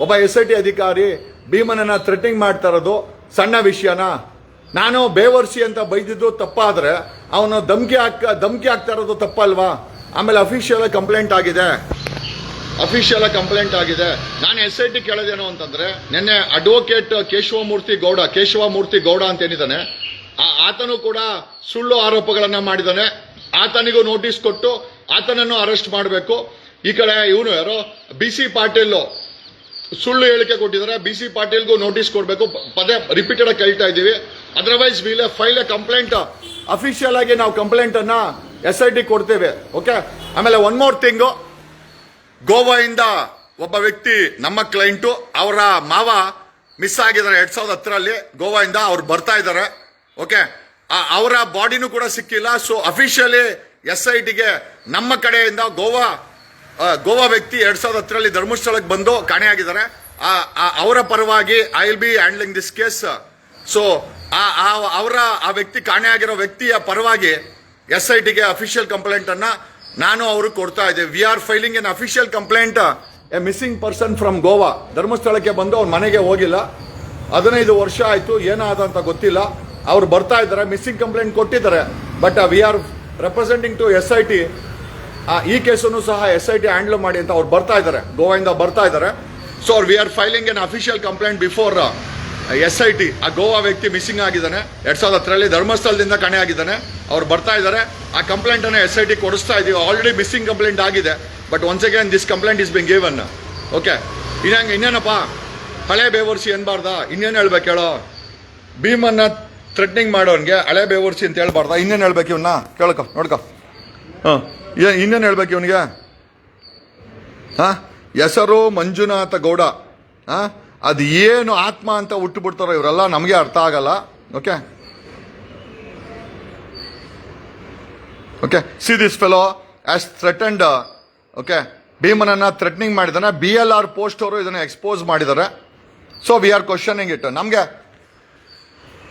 ಒಬ್ಬ ಎಸ್ ಐ ಟಿ ಅಧಿಕಾರಿ ಭೀಮನನ್ನ ಥ್ರೆಟಿಂಗ್ ಮಾಡ್ತಾ ಇರೋದು ಸಣ್ಣ ವಿಷಯನ? ನಾನು ಬೇವರ್ಸಿ ಅಂತ ಬೈದಿದ್ದು ತಪ್ಪಾದ್ರೆ ಅವನು ಧಮ್ಕಿ ಹಾಕ, ಧಮ್ಕಿ ಹಾಕ್ತಾ ಇರೋದು ತಪ್ಪಲ್ವಾ? ಆಮೇಲೆ ಅಫಿಷಿಯಲ್ ಕಂಪ್ಲೇಂಟ್ ಆಗಿದೆ. ಅಫಿಷಿಯಲ್ ಕಂಪ್ಲೇಂಟ್ ಆಗಿದೆ. ನಾನು ಎಸ್ ಐ ಟಿ ಕೇಳೋದೇನು ಅಂತಂದ್ರೆ, ನಿನ್ನೆ ಅಡ್ವೊಕೇಟ್ ಕೇಶವಮೂರ್ತಿ ಗೌಡ ಕೇಶವಮೂರ್ತಿ ಗೌಡ ಅಂತ ಏನಿದ್ದಾನೆ ಆತನು ಕೂಡ ಸುಳ್ಳು ಆರೋಪಗಳನ್ನ ಮಾಡಿದ್ದಾನೆ. ಆತನಿಗೂ ನೋಟಿಸ್ ಕೊಟ್ಟು ಆತನನ್ನು ಅರೆಸ್ಟ್ ಮಾಡಬೇಕು. ಈ ಕಡೆ ಇವನು ಯಾರೋ ಬಿ ಸಿ ಪಾಟೀಲ್ ಸುಳ್ಳು ಹೇಳಿಕೆ ಕೊಟ್ಟಿದ್ದಾರೆ. ಬಿ ಸಿ ಪಾಟೀಲ್ಗೂ ನೋಟಿಸ್ ಕೊಡಬೇಕು. ಪದೇ ರಿಪೀಟೆಡ್ ಆಗಿ ಕೇಳ್ತಾ ಇದ್ದೀವಿ. Otherwise will file a complaint official ಆಗಿ ನಾವು ಕಂಪ್ಲೇಂಟ್ ಅನ್ನ ಎಸ್ ಐ ಟಿ ಕೊಡ್ತೇವೆ. ಓಕೆ ಆಮೇಲೆ ಒನ್ ಮೋರ್ ಥಿಂಗು ಗೋವಾದಿಂದ ಒಬ್ಬ ವ್ಯಕ್ತಿ, ನಮ್ಮ ಕ್ಲೈಂಟು ಅವರ ಮಾವ ಮಿಸ್ ಆಗಿದ್ದಾರೆ ಎರಡ್ ಸಾವಿರದ ಹತ್ತರಲ್ಲಿ. ಗೋವಾದಿಂದ ಅವ್ರು ಬರ್ತಾ ಇದ್ದಾರೆ. ಓಕೆ ಅವರ ಬಾಡಿನೂ ಕೂಡ ಸಿಕ್ಕಿಲ್ಲ. ಸೊ ಅಫಿಷಿಯಲಿ ಎಸ್ ಐ ಟಿಗೆ ನಮ್ಮ ಕಡೆಯಿಂದ ಗೋವಾ ಗೋವಾ ವ್ಯಕ್ತಿ ಎರಡ್ ಸಾವಿರದ ಹತ್ತರಲ್ಲಿ ಧರ್ಮಸ್ಥಳಕ್ಕೆ ಬಂದು ಕಾಣೆಯಾಗಿದ್ದಾರೆ. ಅವರ ಪರವಾಗಿ I will be handling this case so ಅವರ, ಆ ವ್ಯಕ್ತಿ ಕಾಣೆಯಾಗಿರೋ ವ್ಯಕ್ತಿಯ ಪರವಾಗಿ ಎಸ್ ಐ ಟಿಗೆ ಅಫಿಷಿಯಲ್ ಕಂಪ್ಲೇಂಟ್ ಅನ್ನ ನಾನು ಅವರು ಕೊಡ್ತಾ ಇದ್ದೆ we are filing an official complaint a missing person from Goa ಧರ್ಮಸ್ಥಳಕ್ಕೆ ಬಂದು ಅವ್ರ ಮನೆಗೆ ಹೋಗಿಲ್ಲ. ಹದಿನೈದು ವರ್ಷ ಆಯ್ತು, ಏನಾದ ಅಂತ ಗೊತ್ತಿಲ್ಲ. ಅವ್ರು ಬರ್ತಾ ಇದ್ದಾರೆ ಮಿಸ್ಸಿಂಗ್ ಕಂಪ್ಲೇಂಟ್ ಕೊಟ್ಟಿದ್ದಾರೆ. But we are representing to S I T ಈ ಕೇಸನ್ನು ಸಹ ಎಸ್ ಐ ಟಿ ಹ್ಯಾಂಡಲ್ ಮಾಡಿ ಅಂತ ಅವ್ರು ಬರ್ತಾ ಇದ್ದಾರೆ. ಗೋವಾದಿಂದ ಬರ್ತಾ ಇದ್ದಾರೆ. So we are filing an official complaint before S I T ಆ ಗೋವಾ ವ್ಯಕ್ತಿ ಮಿಸ್ಸಿಂಗ್ ಆಗಿದ್ದಾನೆ. ಎರಡ್ ಸಾವಿರದ ಹತ್ತರಲ್ಲಿ ಧರ್ಮಸ್ಥಳದಿಂದ ಕಣೆ ಆಗಿದ್ದಾನೆ. ಅವ್ರು ಬರ್ತಾ ಇದ್ದಾರೆ. ಆ ಕಂಪ್ಲೇಂಟ್ ಅನ್ನು ಎಸ್ ಐ ಟಿ ಕೊಡಿಸ್ತಾ ಇದೀವಿ. ಆಲ್ರೆಡಿ ಮಿಸ್ಸಿಂಗ್ ಕಂಪ್ಲೇಂಟ್ ಆಗಿದೆ. But once again this complaint is being given okay ಇನ್ನಂಗೆ ಇನ್ನೇನಪ್ಪ? ಹಳೆ ಬೇವರ್ಸಿ ಅನ್ಬಾರ್ದಾ ಇನ್ನೇನು ಹೇಳ್ಬೇಕು ಹೇಳೋ? ಭೀಮನ್ನ ಥ್ರೆಟ್ನಿಂಗ್ ಮಾಡೋನ್ಗೆ ಹಳೆ ಬೇವರ್ಸಿ ಅಂತ ಹೇಳ್ಬಾರ್ದಾ? ಇನ್ನೇನು ಹೇಳ್ಬೇಕು ಇವನ್ನ ಕೇಳ್ಕೊ, ನೋಡ್ಕೊ. ಹಾಂ. ಇನ್ನೇನು ಹೇಳ್ಬೇಕು ಇವನಿಗೆ? ಹಾ? ಹೆಸರು ಮಂಜುನಾಥ ಗೌಡ. ಹಾ? ಅದು ಏನು ಆತ್ಮ ಅಂತ ಹುಟ್ಟು ಬಿಡ್ತಾರೋ ಇವರೆಲ್ಲ ನಮಗೆ ಅರ್ಥ ಆಗಲ್ಲ. Okay? Okay? See this fellow has threatened okay? ಭೀಮನನ್ನ threatening ಮಾಡಿದಾನೆ ಬಿ ಎಲ್ ಆರ್ ಪೋಸ್ಟ್ ಅವರು ಇದನ್ನ ಎಕ್ಸ್ಪೋಸ್ ಮಾಡಿದ್ದಾರೆ. So we are questioning it ನಮಗೆ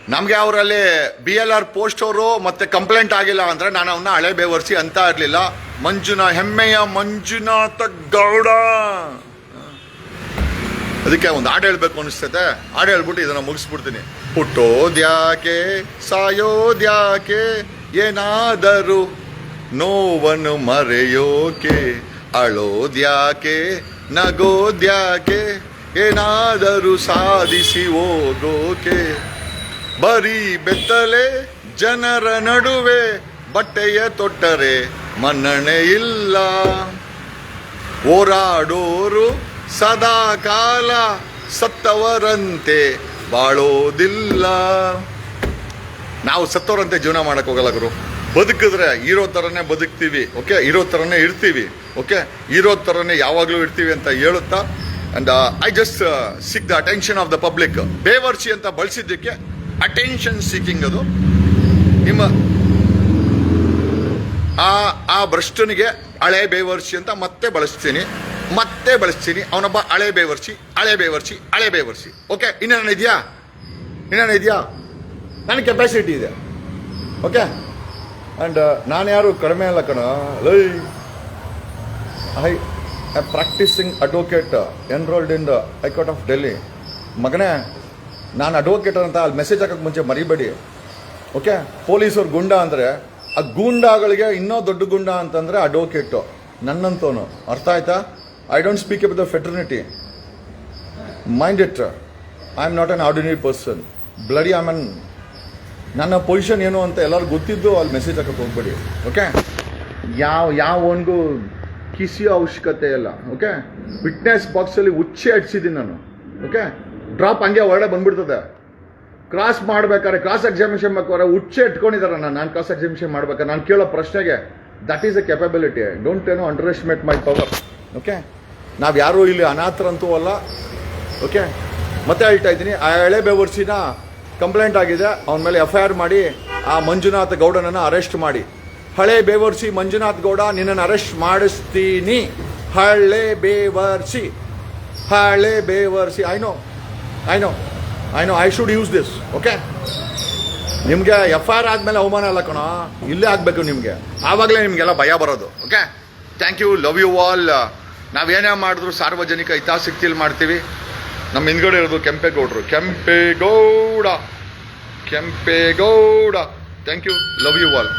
ನಮಗೆ ಅವರಲ್ಲಿ ಬಿ ಎಲ್ ಆರ್ ಪೋಸ್ಟ್ ಅವರು ಮತ್ತೆ ಕಂಪ್ಲೇಂಟ್ ಆಗಿಲ್ಲ ಅಂದ್ರೆ ನಾನು ಅವನ್ನ ಹಳೆ ಬೇವರ್ಸಿ ಅಂತ ಇರಲಿಲ್ಲ. ಮಂಜುನಾ ಹೆಮ್ಮೆಯ ಮಂಜುನಾಥ ಗೌಡ. ಅದಕ್ಕೆ ಒಂದು ಹಾಡು ಹೇಳ್ಬೇಕು ಅನಿಸ್ತೈತೆ ಹಾಡು ಹೇಳ್ಬಿಟ್ಟು ಇದನ್ನ ಮುಗಿಸ್ಬಿಡ್ತೀನಿ. ಹುಟ್ಟೋದ್ಯಾಕೆ ಸಾಯೋದ್ಯಾಕೆ, ಏನಾದರೂ ನೋವನ್ನು ಮರೆಯೋಕೆ, ಅಳೋದ್ಯಾಕೆ, ನಗೋದ್ಯಾಕೆ, ಏನಾದರೂ ಸಾಧಿಸಿ ಹೋಗೋಕೆ. ಬರೀ ಬೆತ್ತಲೆ ಜನರ ನಡುವೆ ಬಟ್ಟೆಯ ತೊಟ್ಟರೆ ಮನ್ನಣೆ ಇಲ್ಲ. ಓರಾಡೋರು ಸದಾ ಕಾಲ ಸತ್ತವರಂತೆ ಬಾಳೋದಿಲ್ಲ. ನಾವು ಸತ್ತವರಂತೆ ಜೀವನ ಮಾಡಕ್ ಹೋಗಲ್ಲ ಗುರು. ಬದುಕಿದ್ರೆ ಇರೋ ಥರನೇ ಬದುಕ್ತೀವಿ, ಓಕೆ? ಇರೋ ಥರನೇ ಇರ್ತೀವಿ, ಓಕೆ? ಇರೋ ಥರನೇ ಯಾವಾಗಲೂ ಇರ್ತೀವಿ ಅಂತ ಹೇಳುತ್ತಾ? And I just seek the attention of the public ಬೇವರ್ಸಿ ಅಂತ ಬಳಸಿದ್ದಕ್ಕೆ ಅಟೆನ್ಷನ್ ಸೀಕಿಂಗ್ ಅದು. ನಿಮ್ಮ ಆ ಆ ಭ್ರಷ್ಟನಿಗೆ ಹಳೆ ಬೇವರ್ಸಿ ಅಂತ ಮತ್ತೆ ಬಳಸ್ತೀನಿ. ಮತ್ತೆ ಬಳಸ್ತೀನಿ. ಅವನೊಬ್ಬ ಹಳೆ ಬೇವರ್ಸಿ ಹಳೆ ಬೇವರ್ಸಿ ಹಳೆ ಬೇವರ್ಸಿ ಓಕೆ ಇನ್ನೇನು ಇದೆಯಾ? ಇನ್ನೇನು ಇದೆಯಾ? ನನ್ನ ಕೆಪಾಸಿಟಿ ಇದೆ. ಓಕೆ ಆ್ಯಂಡ್ ನಾನು ಯಾರು? ಕಡಿಮೆ ಅಲ್ಲ ಕಣ. Lie. I practising advocate enrolled in the high court of Delhi ಮಗನೇ ನಾನು ಅಡ್ವೊಕೇಟ್ ಅಂತ ಅಲ್ಲಿ ಮೆಸೇಜ್ ಹಾಕಕ್ಕೆ ಮುಂಚೆ ಮರಿಬೇಡಿ. ಓಕೆ ಪೊಲೀಸರು ಗುಂಡ ಅಂದರೆ, ಆ ಗೂಂಡಾಗಳಿಗೆ ಇನ್ನೂ ದೊಡ್ಡ ಗುಂಡ ಅಂತಂದರೆ ಅಡ್ವೊಕೇಟು ನನ್ನಂತವನು. ಅರ್ಥ ಆಯ್ತಾ? I don't speak of the fraternity mind it I am not an ordinary person bloody I man ನನ್ನ ಪೊಸಿಷನ್ ಏನು ಅಂತ ಎಲ್ಲರೂ ಗೊತ್ತಿದ್ದು ಅಲ್ಲಿ ಮೆಸೇಜ್ ಹಾಕಕ್ಕೆ ಹೋಗ್ಬೇಡಿ. ಓಕೆ ಯಾವ ಯಾವ ಒನ್ಗೂ ಕಿಸಿಯೋ ಅವಶ್ಯಕತೆ ಇಲ್ಲ. ಓಕೆ ಫಿಟ್ನೆಸ್ ಬಾಕ್ಸಲ್ಲಿ ಉಚ್ಚೆ ಅಡ್ಸಿದ್ದೀನಿ ನಾನು. ಓಕೆ ಡ್ರಾಪ್ ಹಂಗೆ ಹೊರಡೆ ಬಂದ್ಬಿಡ್ತದೆ. ಕ್ರಾಸ್ ಮಾಡ್ಬೇಕಾದ್ರೆ ಕ್ರಾಸ್ ಎಕ್ಸಾಮಿನೇಷನ್ ಬೇಕಾದ್ರೆ ಹುಚ್ಚೆ ಇಟ್ಕೊಂಡಿದ್ದಾರೆ ನಾನು ನಾನು ಕ್ರಾಸ್ ಎಕ್ಸಾಮಿನೇಷನ್ ಮಾಡ್ಬೇಕಾದ್ರೆ ನಾನು ಕೇಳೋ ಪ್ರಶ್ನೆಗೆ that is a capability don't ಏನೋ underestimate my power okay ನಾವು ಯಾರೂ ಇಲ್ಲಿ ಅನಾಥರಂತೂ ಅಲ್ಲ. ಓಕೆ ಮತ್ತೆ ಹೇಳ್ತಾ ಇದ್ದೀನಿ, ಆ ಎಳೆ ಬೆವರ್ಸಿನ ಕಂಪ್ಲೇಂಟ್ ಆಗಿದೆ. ಅವನ ಮೇಲೆ ಎಫ್ ಐ ಆರ್ ಮಾಡಿ, ಆ ಮಂಜುನಾಥ್ ಗೌಡನನ್ನು ಅರೆಸ್ಟ್ ಮಾಡಿ. ಹಳೆ ಬೇವರ್ಸಿ ಮಂಜುನಾಥ್ ಗೌಡ, ನಿನ್ನನ್ನು ಅರೆಸ್ಟ್ ಮಾಡಿಸ್ತೀನಿ. ಹಳೆ ಬೇವರ್ಸಿ. ಹಳೆ ಬೇವರ್ಸಿ. I know I know I know I should use this okay ನಿಮಗೆ ಎಫ್ ಐ ಆರ್ ಆದಮೇಲೆ ಅವಮಾನ ಅಲ್ಲ ಕಣೋ. ಇಲ್ಲೇ ಆಗಬೇಕು ನಿಮಗೆ. ಆವಾಗಲೇ ನಿಮಗೆಲ್ಲ ಭಯ ಬರೋದು okay thank you love you all ನಾವೇನೇ ಮಾಡಿದ್ರು ಸಾರ್ವಜನಿಕ ಹಿತಾಸಕ್ತಿಯಲ್ಲಿ ಮಾಡ್ತೀವಿ. ನಮ್ಮ ಹಿಂದ್ಗಡೆ ಇರೋದು ಕೆಂಪೇಗೌಡರು. Kempegowda. Kempegowda. Thank you love you all